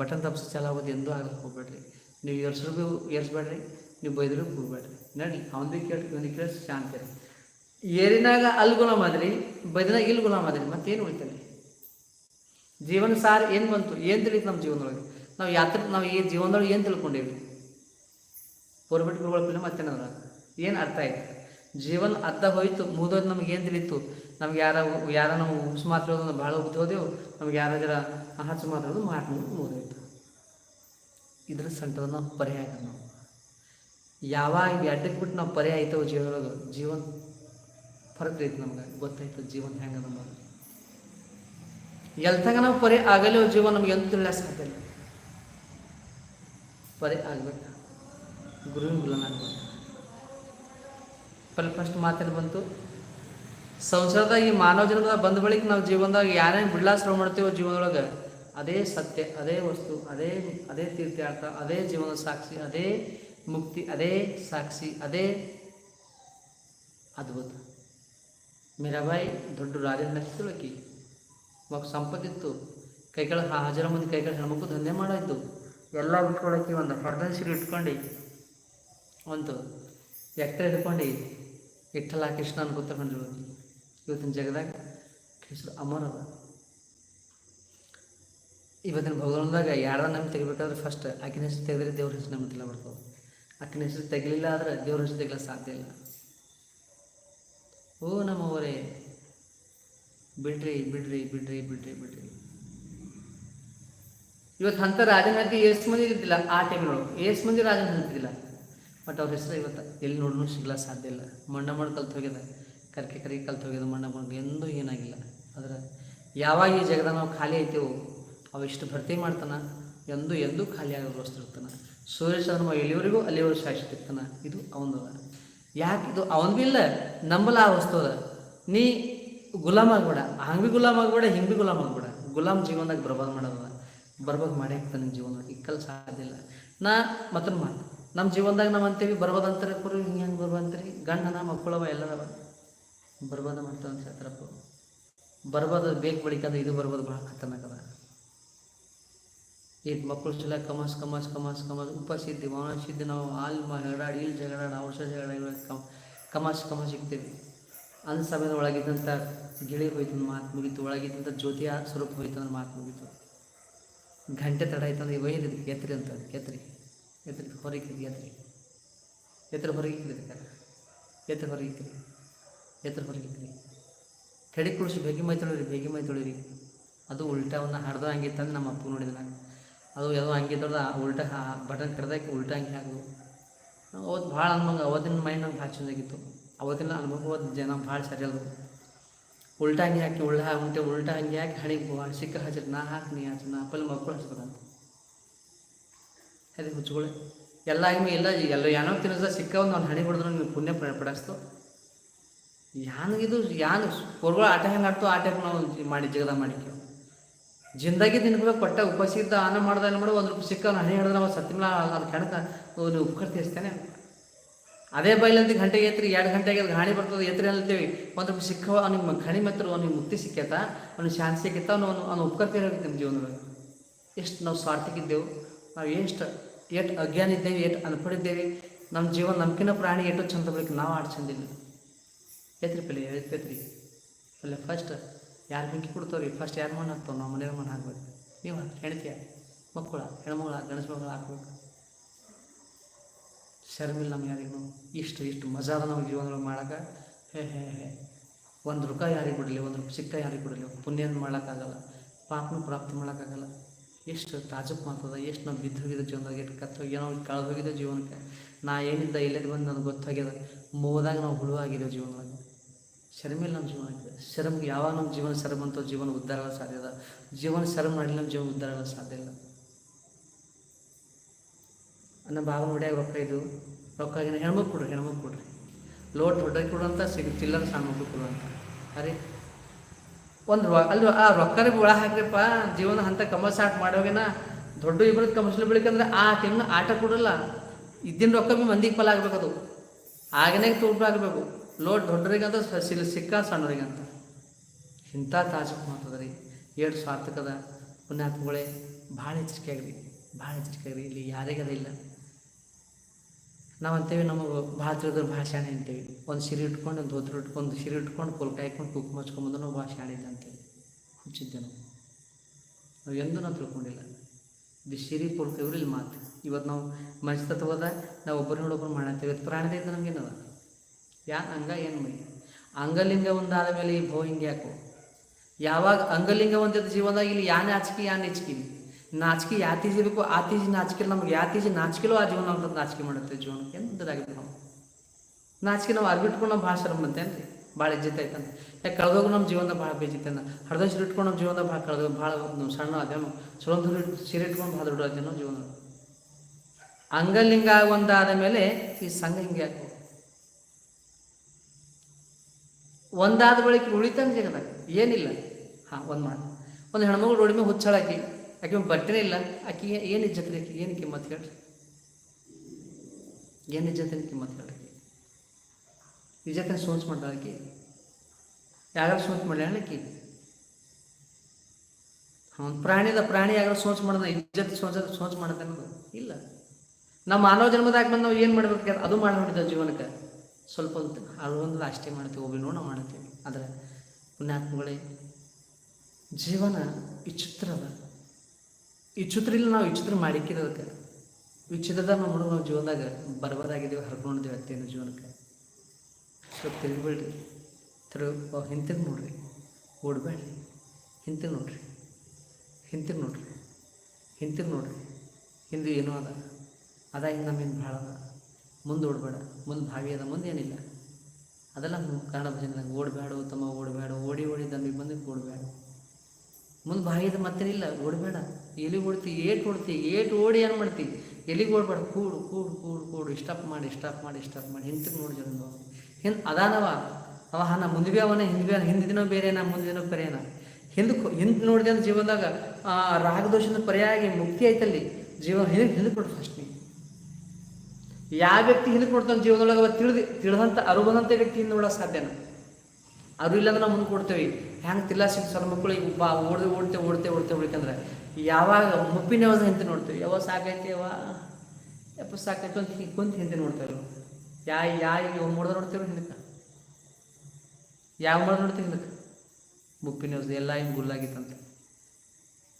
ಬಟನ್ ತಪ್ಪಿಸಿ ಚಾಲಾಗೋದು ಎಂದೂ ಆಗಕ್ಕೆ ಹೋಗ್ಬೇಡ್ರಿ. ನೀವು ಏರ್ಸ್ರಿಗೂ ಏರ್ಸ್ಬೇಡ್ರಿ ನೀವು ಬೈದ್ರೂ ಕೂಡಬೇಡ್ರಿ ನೋಡಿ ಅವನಿಗೆ ಕೇಳಿ ಇವನಿಗೆ ಕೇಳಿ ಶಾಂತಿ ಏರಿನಾಗ ಅಲ್ಲಿ ಗುಲಾಮ್ ಆದ್ರಿ, ಬೈದಿನಾಗ ಇಲ್ಲಿ ಗುಲಾಮ್ ಆದ್ರಿ, ಮತ್ತೇನು ಉಳಿತಾನೆ ಜೀವನ ಸಾರ್ ಏನು ಬಂತು, ಏನು ತಿಳಿತು ನಮ್ಮ ಜೀವನದೊಳಗೆ? ನಾವು ಯಾತ್ರ, ನಾವು ಈ ಜೀವನದೊಳಗೆ ಏನು ತಿಳ್ಕೊಂಡೇವಿ ಪೂರ್ವಟ್ ಗುರುಗಳ ಏನು ಅರ್ಥ ಆಯ್ತು? ಜೀವನ ಅರ್ಥ ಹೋಯಿತು ಮುಗಿದೋದು ನಮ್ಗೆ ಏನು ತಿಳಿತು ನಮ್ಗೆ ಯಾರ ಯಾರ ನಾವು ಉಪ್ಸ್ ಬಹಳ ಭಾಳ ಉಗ್ದೋದೆವು ನಮ್ಗೆ ಯಾರ ಜರ ಹಚ್ಚು ಮಾತಾಡೋದು ಮಾತು ಮುಗಿದೋಯ್ತು ಇದ್ರ ಸಂಟದ ನಾವು ಪರ್ಯಾಯ ನಾವು. ಯಾವಾಗ ಎಡ್ಡಕ್ಕೆ ಬಿಟ್ಟು ನಾವು ಪರ್ಯಾಯ ಆಯ್ತವ ಜೀವನದಾಗ ಜೀವನ ಫರಕ್ ನಮ್ಗೆ, ಗೊತ್ತಾಯ್ತು ಜೀವನ ಹೆಂಗೆ ನಮಗೆ ಎಲ್ತಾಗ ನಾವು ಪರಿ ಆಗಲೇ ಜೀವನ ನಮ್ಗೆ ಎಂತ ತಿಳಿಯ ಸಾಧ್ಯ ಪರಿ ಆಗ್ಬೇಕು. ಗುರುವಿನ ಪಲ್ ಫಸ್ಟ್ ಮಾತಾಡಿ ಬಂತು. ಸಂಸಾರದ ಈ ಮಾನವ ಜನ್ಮದಾಗ ಬಂದ ಬಳಿಕ ನಾವು ಜೀವನದಾಗ ಯಾರೇನು ಬಿಡ್ಲಾಶ್ರಮ ಮಾಡ್ತೀವೋ ಜೀವನದೊಳಗೆ, ಅದೇ ಸತ್ಯ, ಅದೇ ವಸ್ತು, ಅದೇ ಅದೇ ತೀರ್ಥಾರ್ಥ ಅದೇ ಜೀವನದ ಸಾಕ್ಷಿ, ಅದೇ ಮುಕ್ತಿ, ಅದೇ ಸಾಕ್ಷಿ, ಅದೇ ಅದ್ಭುತ. ಮೀರಾಬಾಯಿ, ದೊಡ್ಡ ರಾಜನ ಆಕಿ. ಮಗ ಸಂಪತ್ತಿತ್ತು. ಕೈಗಳ ಹಾಜರ ಮಂದಿ ಕೈಗಳ ಹೆಣ್ಮಕ್ಳು ದಂಧೆ ಮಾಡೋಯ್ತು. ಎಲ್ಲ ಬಿಟ್ಕೊಳಕ್ಕೆ ಒಂದು ಸಿರಿ ಇಟ್ಕೊಂಡು ಒಂದು ಎಕ್ಟ್ರೆ ಹಿಡ್ಕೊಂಡು ವಿಠಲ ಕೃಷ್ಣ ಅನ್ಕೊತಕೊಂಡ್ರು ಇವತ್ತಿನ ಜಗದಾಗ ಹೆಸರು ಅಮರ ಅದ. ಇವತ್ತಿನ ಭಗವಂತದಾಗ ಯಾರ ನಮ್ಗೆ ತೆಗಿಬೇಕಾದ್ರೆ ಫಸ್ಟ್ ಆಕಿನ ಹೆಸರು ತೆಗೆದ್ರೆ ದೇವ್ರ ಹೆಸರು ನಮ್ಗೆ ತಿಲ್ಲ ಬರ್ತವೆ ಆಕಿನ ಹೆಸರು ತೆಗಲಿಲ್ಲ ಆದ್ರೆ ದೇವ್ರ ಹೆಸರು ತೆಗಲ ಸಾಧ್ಯ ಇಲ್ಲ. ಓ ನಮ್ಮವರೇ, ಬಿಡ್ರಿ ಬಿಡ್ರಿ ಬಿಡ್ರಿ ಬಿಡ್ರಿ ಬಿಡ್ರಿ. ಇವತ್ತು ಅಂತ ರಾಜನ ಹತ್ತಿ ಎಷ್ಟು ಮಂದಿ ಇದ್ದಿಲ್ಲ ಆ ಟೈಮ್ನೊಳಗೆ ಎಷ್ಟು ಮಂದಿ ರಾಜನ ಹಂತಿದ್ದಿಲ್ಲ ಬಟ್ ಅವ್ರ ಹೆಸರು ಇವತ್ತು ಎಲ್ಲಿ ನೋಡ್ರೂ ಸಿಗ್ಲಾ ಸಾಧ್ಯ ಇಲ್ಲ. ಮಣ್ಣ ಮಾಡಿ ಕಲ್ತು ಹೋಗ್ಯದ ಕರ್ಕೆ ಕರಿಗೆ ಕಲ್ತು ಹೋಗಿದ್ದು ಮಣ್ಣ ಮಣ್ಣು ಎಂದೂ ಏನಾಗಿಲ್ಲ. ಆದ್ರೆ ಯಾವಾಗ ಈ ಜಗದ ನಾವು ಖಾಲಿ ಐತೇವೋ ಅವು ಇಷ್ಟು ಭರ್ತಿ ಮಾಡ್ತಾನೆ, ಎಂದೂ ಎಂದೂ ಖಾಲಿ ಆಗೋ ವಸ್ತು ಇರ್ತಾನೆ. ಸೂರ್ಯ ಚಂದ್ರಮ ಎಲ್ಲಿವರೆಗೂ ಅಲ್ಲಿವರೆಗೂ ಶಾಶ್ವತ ಇರ್ತಾನೆ ಇದು ಅವನದು ಯಾಕೆ ಇದು ಅವನ್ ಬಿ ಇಲ್ಲ? ನಂಬಲ ಆ ವಸ್ತು ಅದ ನೀ ಗುಲಾಮ್ ಆಗ್ಬೇಡ, ಹಂಗೆ ಭೀ ಗುಲಾಮ್ ಆಗ್ಬೇಡ, ಹಿಂಗೆ ಬಿ ಗುಲಾಮ್ ಆಗ್ಬೇಡ. ಗುಲಾಮ್ ಜೀವನದಾಗ ಬರ್ಬಾದ್ ಮಾಡೋದ ಬರ್ಬಾದ್ ಮಾಡಿ ಹಾಕ್ತಾನೆ ಜೀವನದಾಗ. ಇಕ್ಕಲ್ ಸಾಧ್ಯ ಇಲ್ಲ. ನಾ ಮತ್ತೊಂದು ಮಾತು ನಮ್ಮ ಜೀವನದಾಗ ನಾವು ಅಂತೀವಿ ಬರ್ಬೋದಂತಾರೆ ಕುರು, ಹಿಂಗೆ ಹೆಂಗೆ ಬರ್ಬೋದು ಅಂತೀರಿ? ಗಂಡನ ಮಕ್ಕಳವ ಎಲ್ಲರವ. ಬರ್ಬೋದ ಅಂತ ಹೇಳ್ತಾರಪ್ಪ. ಬರ್ಬೋದು ಬೇಕು ಬಳಿಕಂದ್ರೆ ಇದು ಬರ್ಬೋದು ಭಾಳ ಖತರ್ನಾಕದ ಅದ. ಈಗ ಮಕ್ಕಳು ಸಲ ಕಮಾಸ್ ಕಮಾಸ್ ಕಮಾಸ್ ಕಮಾಸ್ ಉಪಸಿದ್ಧಿ ಇದ್ದೀವಿ ನಾವು ಹಾಲು ಜಗಳಾಡಿ ಇಲ್ಲಿ ಜಗಳಾಡ ಔಷಧ ಜಗಳ ಕಮ್, ಕಮಾಸ್ ಕಮಾಸ್ ಸಿಗ್ತೀವಿ. ಅಂದ ಸಮಯದ ಒಳಗಿದ್ದಂಥ ಗಿಳಿ ಹೋಯ್ತು ಅಂದ್ ಮಾತು ಮುಗೀತು ಒಳಗಿದ್ದಂಥ ಜ್ಯೋತಿಯ ಸ್ವರೂಪ ಹೋಯ್ತು ಅಂದ್ರೆ ಮಾತು ಮುಗೀತು. ಗಂಟೆ ತಡ ಆಯ್ತು ಅಂದ್ರೆ ಒಯ್ಯದ ಎತ್ತರಿ ಅಂತ ಎತ್ತರಿ ಎತ್ತರಿ ಹೊರಗೆ ಎತ್ತರಿ ಎತ್ತರ ಹೊರಗೆ ಎತ್ತರ ಹೊರಗೆ ಎತ್ತರ ಹೊರಗೆ ಕಡೆ ಕುಳಿಸಿ ಬೇಗಿ ಮೈ ತೊಳಿರಿ ಬೇಗಿ ಮೈ ತೊಳಿರಿ. ಅದು ಉಲ್ಟಾವನ್ನ ಹರಿದ ಹಂಗೆ ತಂದು ನಮ್ಮ ಅಪ್ಪ ನೋಡಿದ ನಾನು ಅದು ಯಾವುದೋ ಹಂಗೆ ತೊಳ್ದ ಉಲ್ಟಾ ಬಟನ್ ಕಡ್ದಾಕಿ ಉಲ್ಟಾ ಹಂಗೆ ಹಾಕೋದು. ಅವತ್ತು ಭಾಳ ಅನುಭವ, ಅವತ್ತಿನ ಮೈಂಡ್ ನಂಗೆ ಭಾಳ ಚಂದಾಗಿತ್ತು. ಅವತ್ತಿನ ಅನುಭವ ಅವತ್ತು ಜನ ಭಾಳ ಸರಿ ಅಲ್ಲ ಉಲ್ಟಾ ಹಂಗೆ ಹಾಕಿ ಉಳ್ಳ ಉಂಟೆ, ಉಲ್ಟಾ ಹಂಗೆ ಹಾಕಿ ಹಣಿಗೆ ಸಿಕ್ಕ ಹಚ್ಚಿರಿ, ನಾ ಹಾಕಿ ನೀ ಹಚ್ಚ ನಾ ಅಪ್ಪಲ್ಲಿ ಮಕ್ಕಳು ಹಚ್ಬೇಕಂತ ಅದೇ ಹುಚ್ಚುಗಳೇ. ಎಲ್ಲ ಆಗಿ ಎಲ್ಲ ಎಲ್ಲ ಏನೋ ತಿನ್ನಿಸ್ದ ಸಿಕ್ಕ ಒಂದು ಹಣಿ ಹೊಡೆದ್ರೆ ನೀವು ಪುಣ್ಯ ಪಡಿಸ್ತು. ಯಾನಿಗಿದು ಯಾನು ಪೊರ್ಗಳು ಆಟ ಹೆಂಗೆ ಆಡ್ತು ಆಟ ನಾವು ಮಾಡಿ ಜಗದ ಮಾಡಿ ಜಿಂದಾಗಿ ತಿನ್ಕೋಬೇಕು ಪಟ್ಟ ಉಪಸಿದ್ದ ಆನ ಮಾಡ್ದ ಏನು ಮಾಡೋ ಒಂದು ರೂಪಾಯಿ ಸಿಕ್ಕ ಅವ್ನು ಹಣಿ ಹಿಡಿದ್ರೆ ನಾವು ಸತ್ತಿನ ಅದು ಕೆಣಕ ಅವನು ಉಪ್ಕರ್ ತೀರಿಸ್ತೇನೆ. ಅದೇ ಬೈಲಂತ ಗಂಟೆಗೆ ಎತ್ರಿ, ಎರಡು ಗಂಟೆಗೆ ಅದು ಗಾಳಿ ಬರ್ತದೆ, ಎತ್ರಿ ಅಂತೇವಿ ಒಂದು ರೂಪಾಯಿ ಸಿಕ್ಕ ಅವ್ನಿಗೆ ಖಣಿ ಮಾತ್ರ ಅವ್ನಿಗೆ ಮುಕ್ತಿ ಸಿಕ್ಕೇತ ಅವ್ನಿಗೆ ಶಾಂತಿ ಸಿಕ್ಕೇತ ಅವನು ಅವ್ನು ಅವ್ನು ಉಪಕಾರ ತೀರಬೇಕು ನಮ್ಮ ಜೀವನದಲ್ಲಿ ಎಷ್ಟು ನಾವು ಸ್ವಾರ್ಥಕ್ಕಿದ್ದೆವು ನಾವು ಎಷ್ಟು ಎಷ್ಟು ಅಜ್ಞಾನ ಇದ್ದೇವೆ, ಎಷ್ಟು ಅನ್ಪಡಿದ್ದೇವೆ ನಮ್ಮ ಜೀವನ ನಮ್ಕಿನ ಪ್ರಾಣಿ ಎಷ್ಟು ಚಂದ ಬೆಳಕು ನಾವು ಆಡ್ ಚಂದಿಲ್ಲ ಎತ್ರಿ ಪಲ್ಲೆ ಎತ್ರಿ ಅಲ್ಲ ಫಸ್ಟ್ ಯಾರು ಬೆಂಕಿ ಕೊಡ್ತಾವ್ರಿ? ಫಸ್ಟ್ ಯಾರು ಮಣ್ಣು ಹಾಕ್ತಾವ? ನಾವು ಮನೆಯವ್ರ ಮಣ್ಣು ಹಾಕ್ಬೇಕು. ನೀವು ಹೆಣ್ತಿಯ ಮಕ್ಕಳ ಹೆಣ್ಮಗಳ ಗಣಸ ಮಗಳ ಹಾಕ್ಬೇಕು. ಶರ್ಮಿಲ್ಲ ನಮ್ಮ ಯಾರಿಗೂ ಇಷ್ಟು ಇಷ್ಟು ಮಜಾದ ನಾವು ಜೀವನದೊಳಗೆ ಮಾಡೋಕೆ, ಹೇ ಹೇ ಹೇ. ಒಂದು ರೂಪಾಯಿ ಯಾರಿಗೆ ಕೊಡಲಿ ಒಂದು ರೂಪಾಯಿ ಸಿಕ್ಕ ಯಾರಿಗೆ ಕೊಡಲಿ ಪುಣ್ಯನ ಮಾಡೋಕ್ಕಾಗಲ್ಲ ಪಾಪನ ಪ್ರಾಪ್ತಿ ಮಾಡೋಕ್ಕಾಗಲ್ಲ ಎಷ್ಟು ತಾಜಪ್ ಮಾತದ, ಎಷ್ಟು ನಾವು ಬಿದ್ದೋಗಿದ್ದ ಜೀವನದಾಗ, ಎಷ್ಟು ಕತ್ತೋ ಏನೋ ಕಳೆದು ಹೋಗಿದ್ದೆ ಜೀವನಕ್ಕೆ. ನಾ ಏನಿದ್ದ ಇಲ್ಲದ ಬಂದು ನನಗೆ ಗೊತ್ತಾಗ್ಯದ, ಮೋದಾಗ ನಾವು ಹುಳುವಾಗಿದ್ದೇವೆ ಜೀವನದಾಗ. ಶರ್ಮಿಲ್ಲ ನಮ್ಮ ಜೀವನ ಶರಮ್ ಯಾವಾಗ ನಮ್ಮ ಜೀವನ ಶರಮ್ ಅಂತ ಜೀವನ ಉದ್ಧಾರ ಸಾಧ್ಯ ಅದ ಜೀವನ ಶರಮ್ ಮಾಡಿಲ್ಲ ನಮ್ಮ ಜೀವನ ಉದ್ಧಾರ ಸಾಧ್ಯ ಇಲ್ಲ. ನಮ್ಮ ಭಾವ ಹೊಡ್ಯಾಗ ರೊಕ್ಕ ಇದು? ರೊಕ್ಕ ಹೆಣ್ಮಕ್ಳು ಕೊಡ್ರಿ ಹೆಣ್ಮಕ್ಳು ಕೊಡ್ರಿ. ಲೋಟ್ ಕೊಡು ಅಂತ ಸಿಗ ಅಂತ ಸಣ್ಣ ಅಂತ ಅರೆ, ಒಂದು ರೊ, ಅಲ್ಲಿ ಆ ರೊಕ್ಕನೇ ಒಳ ಹಾಕ್ರಿಪ್ಪ, ಜೀವನ ಹಂತ ಕಮಲ್ ಸಾಟ್ ಮಾಡೋಗೇನ ದೊಡ್ಡ ಇಬ್ಬರು ಕಮರ್ಷಿಯಲ್ ಬೆಳಿಕಂದ್ರೆ ಆ ಟೈಮ್ನ ಆಟ ಕೊಡಲ್ಲ. ಇದ್ದಿನ ರೊಕ್ಕ ಭೀ ಮಂದಿಗೆ ಫಲ ಆಗ್ಬೇಕು ಅದು ಆಗನೇ ತೂಪ ಲೋಟ್ ದೊಡ್ಡರಿಗಂತ ಸಿಲ್ ಸಿಕ್ಕ ಸಣ್ಣರಿಗಂತ. ಇಂಥ ತಾಜು ಮಾತದ ರೀ ಏಳು ಸ್ವಾರ್ಥಕದ ಪುಣ್ಯಾತ್ಮಗಳೇ, ಭಾಳ ಎಚ್ಚರಿಕೆ ಆಗಿರಿ. ಭಾಳ ಎಚ್ಚರಿಕೆ ಆಗಿರಿ. ಇಲ್ಲಿ ಯಾರಿಗೆ ಇಲ್ಲ. ನಾವು ಅಂತೇವೆ ನಮಗೆ ಭಾಳ ತಿಳಿದ್ರೆ ಭಾಳ ಶಾಣೆ ಅಂತೇವೆ. ಒಂದು ಸಿರಿ ಇಟ್ಕೊಂಡು, ಒಂದು ಧೋತ್ರ ಇಟ್ಕೊಂಡು, ಸಿರಿ ಇಟ್ಕೊಂಡು ಪುಲ್ಕ ಹಾಕ್ಕೊಂಡು ಕುಕ್ಕು ಹಚ್ಕೊಂಬಂದು ಭಾಳ ಶಾಣೆ ಇದೆ ಅಂತೇವೆ ಹುಚ್ಚಿದ್ದೆ ನಾವು. ಎಂದೂ ನಾವು ತಿಳ್ಕೊಂಡಿಲ್ಲ. ಇದು ಸಿರಿ ಪುಲ್ಕ ಇಲ್ಲಿ ಮಾತು. ಇವತ್ತು ನಾವು ಮನಸ್ಸು ತತ್ವದ ನಾವು ಒಬ್ಬರು ನೋಡೊಬ್ಬರು ಮಾಡತ್ತೇವೆ ಪ್ರಾಣದಿಂದ ನಮಗೇನದ ಯಾ ಅಂಗ ಏನು ಮೈ? ಅಂಗಲಿಂಗ ಒಂದಾದ ಮೇಲೆ ಈ ಭೋ ಹಿಂಗೆ ಯಾಕೋ ಯಾವಾಗ ಅಂಗಲಿಂಗ ಒಂದಿದ್ದ ಜೀವನದಾಗ ಇಲ್ಲಿ ಯಾ ನಾಚಿಕೆ, ಯಾ ನೆಚ್ಕಿ ನಾಚಿಕೆ ಯಾ ತೀಜಿಬೇಕು ಆ ತೀಜಿ ನಾಚಿಕೆ ನಮ್ಗೆ ಯಾ ತೀಜಿ ನಾಚಿಕೆಲೋ ಆ ಜೀವನ ಅಂತ ನಾಚಿಕೆ ಮಾಡುತ್ತೆ ಜೀವನಕ್ಕೆ. ಎಂತದಾಗುತ್ತೆ ನಾವು? ನಾಚಿಕೆ ನಾವು ಅರ್ಬಿಟ್ಕೊಂಡು ನಾವು ಭಾಳ ಶ್ರಮ ಬಂತೇನು ರೀ ಭಾಳ ಇಜ್ಜತ್ ಐತಂತ ಯಾಕೆ ಕಳೆದೋಗ ನಮ್ಮ ಜೀವನದಾಗ ಭಾಳ ಬೇಜಿತ್ತೇನ ಹರ್ದ ಸೀರೆ ಇಟ್ಕೊಂಡು ನಮ್ಮ ಜೀವನದಾಗ ಭಾಳ ಕಳೆದ, ಭಾಳ ನಾವು ಸಣ್ಣ ಅದೇನು ಸುಲಂಧ ಸೀರೆ ಇಟ್ಕೊಂಡು ಭಾಳ ದೊಡ್ಡ ಅದೇನೋ ಜೀವನ ಅಂಗಲಿಂಗ ಒಂದಾದ ಮೇಲೆ ಈ ಸಂಘ ಹಿಂಗೆ ಯಾಕೋ ಒಂದಾದ ಬಳಿಕ ಉಳಿತಂಗೆ ಜಗದಾಗ ಏನಿಲ್ಲ. ಹಾಂ, ಒಂದು ಮಾತು. ಒಂದು ಹೆಣ್ಮಗಳು ರೋಡಿ ಹುಚ್ಚಾಳಾಕಿ, ಆಕೆ ಬಟ್ಟೆ ಇಲ್ಲ. ಆಕೆ ಏನು ಇಜ್ಜತ್ ರೀ ಆಕೆ? ಏನು ಕಿಮ್ಮತ್ ಹೇಳ್ರಿ? ಏನು ಇಜ್ಜತಿನ ಕಿಮ್ಮತ್ ಹೇಳ್ರಿ ಇಜ್ಜತಿನ ಸೋಚ್ ಮಾಡ್ತಾಳೆ ಆಕೆ. ಯಾರು ಸೋಚ್ ಮಾಡ್ಯಾಳ ಆಕಿ? ಒಂದು ಪ್ರಾಣಿದ ಪ್ರಾಣಿ ಯಾರು ಸೋಚ್ ಮಾಡ್ದ, ಇಜ್ಜತ್ ಸೋಚ ಸೋಚ್ ಮಾಡುತ್ತೆ ಅನ್ನೋದು ಇಲ್ಲ. ನಮ್ಮ ಮಾನವ ಜನ್ಮದಾಗ ಬಂದು ನಾವು ಏನು ಮಾಡ್ಬೇಕು ಅದು ಮಾಡಿಬಿಟ್ಟಿದ್ದೇವೆ ಜೀವನಕ್ಕೆ. ಸ್ವಲ್ಪ ಹೊತ್ತು ಅಳೊಂದು ಅಷ್ಟೇ ಮಾಡ್ತೀವಿ ಒಬ್ಬರು ನೋಣ ಮಾಡ್ತೀವಿ. ಆದರೆ ಪುಣ್ಯಾತ್ಮಗಳೇ, ಜೀವನ ವಿಚಿತ್ರದ ವಿಚಿತ್ರ ಇಲ್ಲ ನಾವು ವಿಚಿತ್ರ ಮಾಡಿಕ್ಕಿರೋದಕ್ಕೆ. ವಿಚಿತ್ರದ ನಾವು ನೋಡೋ ನಾವು ಜೀವನದಾಗ ಬರ್ಬಾದಾಗಿದ್ದೀವಿ ಹರ್ಕೊಂಡಿದ್ದೀವಿ ಅತ್ತೇನು ಜೀವನಕ್ಕೆ. ಸ್ವಲ್ಪ ತಿಳ್ಬೇಡ್ರಿ ತಿರುಗ ಹಿಂತಿಗೆ ನೋಡ್ರಿ. ಓಡಬೇಡ್ರಿ. ಹಿಂತಿರು ನೋಡ್ರಿ. ಹಿಂತಿರು ನೋಡ್ರಿ. ಹಿಂತಿರು ನೋಡ್ರಿ. ಹಿಂದೆ ಏನೋ ಅದ. ಅದ ಹಿಂಗೆ ನಮ್ಮಿಂದ ಭಾಳ ಅದ. ಮುಂದೆ ಓಡಬೇಡ, ಮುಂದೆ ಭಾವಿ ಮುಂದೆ ಏನಿಲ್ಲ. ಅದೆಲ್ಲ ಕನ್ನಡ ಭಾಷೆದಾಗ ಓಡಬೇಡ ತಮ್ಮ ಓಡಬೇಡ, ಓಡಿ ಓಡಿ ದಮ್ಮಿಗೆ ಬಂದು ಓಡಬೇಡ. ಮುಂದೆ ಭಾಗ್ಯದ ಮತ್ತೇನಿಲ್ಲ, ಓಡಬೇಡ. ಎಲ್ಲಿಗೆ ಓಡ್ತಿ, ಏಟ್ ಓಡ್ತಿ, ಏಟ್ ಓಡಿ ಏನು ಮಾಡ್ತಿ? ಎಲ್ಲಿಗೆ ಓಡಬೇಡ, ಕೂಡು ಕೂಡು ಕೂಡು ಕೂಡು, ಸ್ಟಾಪ್ ಮಾಡಿ ಸ್ಟಾಪ್ ಮಾಡಿ ಸ್ಟಾಪ್ ಮಾಡಿ ಹಿಂತಿಗೆ ನೋಡಿ ಜನ ಹಿಂದೆ ಅದಾನವ, ಅವ ನಾ ಮುಂದೆ ಭೀ ಅವನೇ, ಹಿಂದೆ ಭೀ ಬೇರೆ ದಿನ ಬೇರೆನಾ ದಿನ ಬೇರೆನಾ ಹಿಂದೆ ಹಿಂದೆ ನೋಡಿದೆ ಅಂದ್ರೆ ಜೀವನದಾಗ ರಾಗದೋಷದ ಪರ್ಯಾಗಿ ಮುಕ್ತಿ ಐತಲ್ಲಿ ಜೀವನ ಹಿಂದೆ ಹಿಂದೆ ಕೊಡು ಫಸ್ಟ್ ನೀ. ಯಾವ ವ್ಯಕ್ತಿ ಹಿಂದಕ್ಕೆ ಕೊಡ್ತಾನೆ ಜೀವನದೊಳಗೆ ಅವ ತಿಳಿದು ತಿಳಿದಂಥ ಅರುಬಂದಂಥ ವ್ಯಕ್ತಿ ಹಿಂದೆ ನೋಡೋಕೆ ಸಾಧ್ಯನ. ಅರು ಇಲ್ಲಾಂದ್ರೆ ನಾವು ಮುಂದೆ ಕೊಡ್ತೇವೆ. ಹೆಂಗೆ ತಿಲ್ಲ ಸಿಕ್ಕ ಸಣ್ಣ ಮಕ್ಕಳು ಈಗ ಬಾ, ಓಡ್ದೆ, ಓಡ್ತೆ ಓಡ್ತೆ ಓಡ್ತೇವೆ ಉಳಿಕಂದ್ರೆ ಯಾವಾಗ ಮುಪ್ಪಿನ ಯಾವಾಗ ಹಿಂದೆ ನೋಡ್ತೇವೆ. ಯಾವಾಗ ಸಾಕೈತಿ ಯಾವ ಯಪ್ಪ ಸಾಕೈತಿ ಅಂತ ಹಿಂಗೆ ಕುಂತು ಹಿಂದೆ ನೋಡ್ತೇವೆ ಯಾ ಯಾ ಯಾವ ಮೂಡ್ದ ನೋಡ್ತೇವೆ ಹಿಂದಕ್ಕೆ? ಯಾವ ಮಾಡ್ದ ನೋಡ್ತೀವಿ ಹಿಂದಕ್ಕೆ? ಮುಪ್ಪಿನ ವ್ಯವಸ್ಥೆ ಎಲ್ಲ ಹಿಂಗೆ ಗುಲ್ಲಾಗಿತ್ತಂತೆ.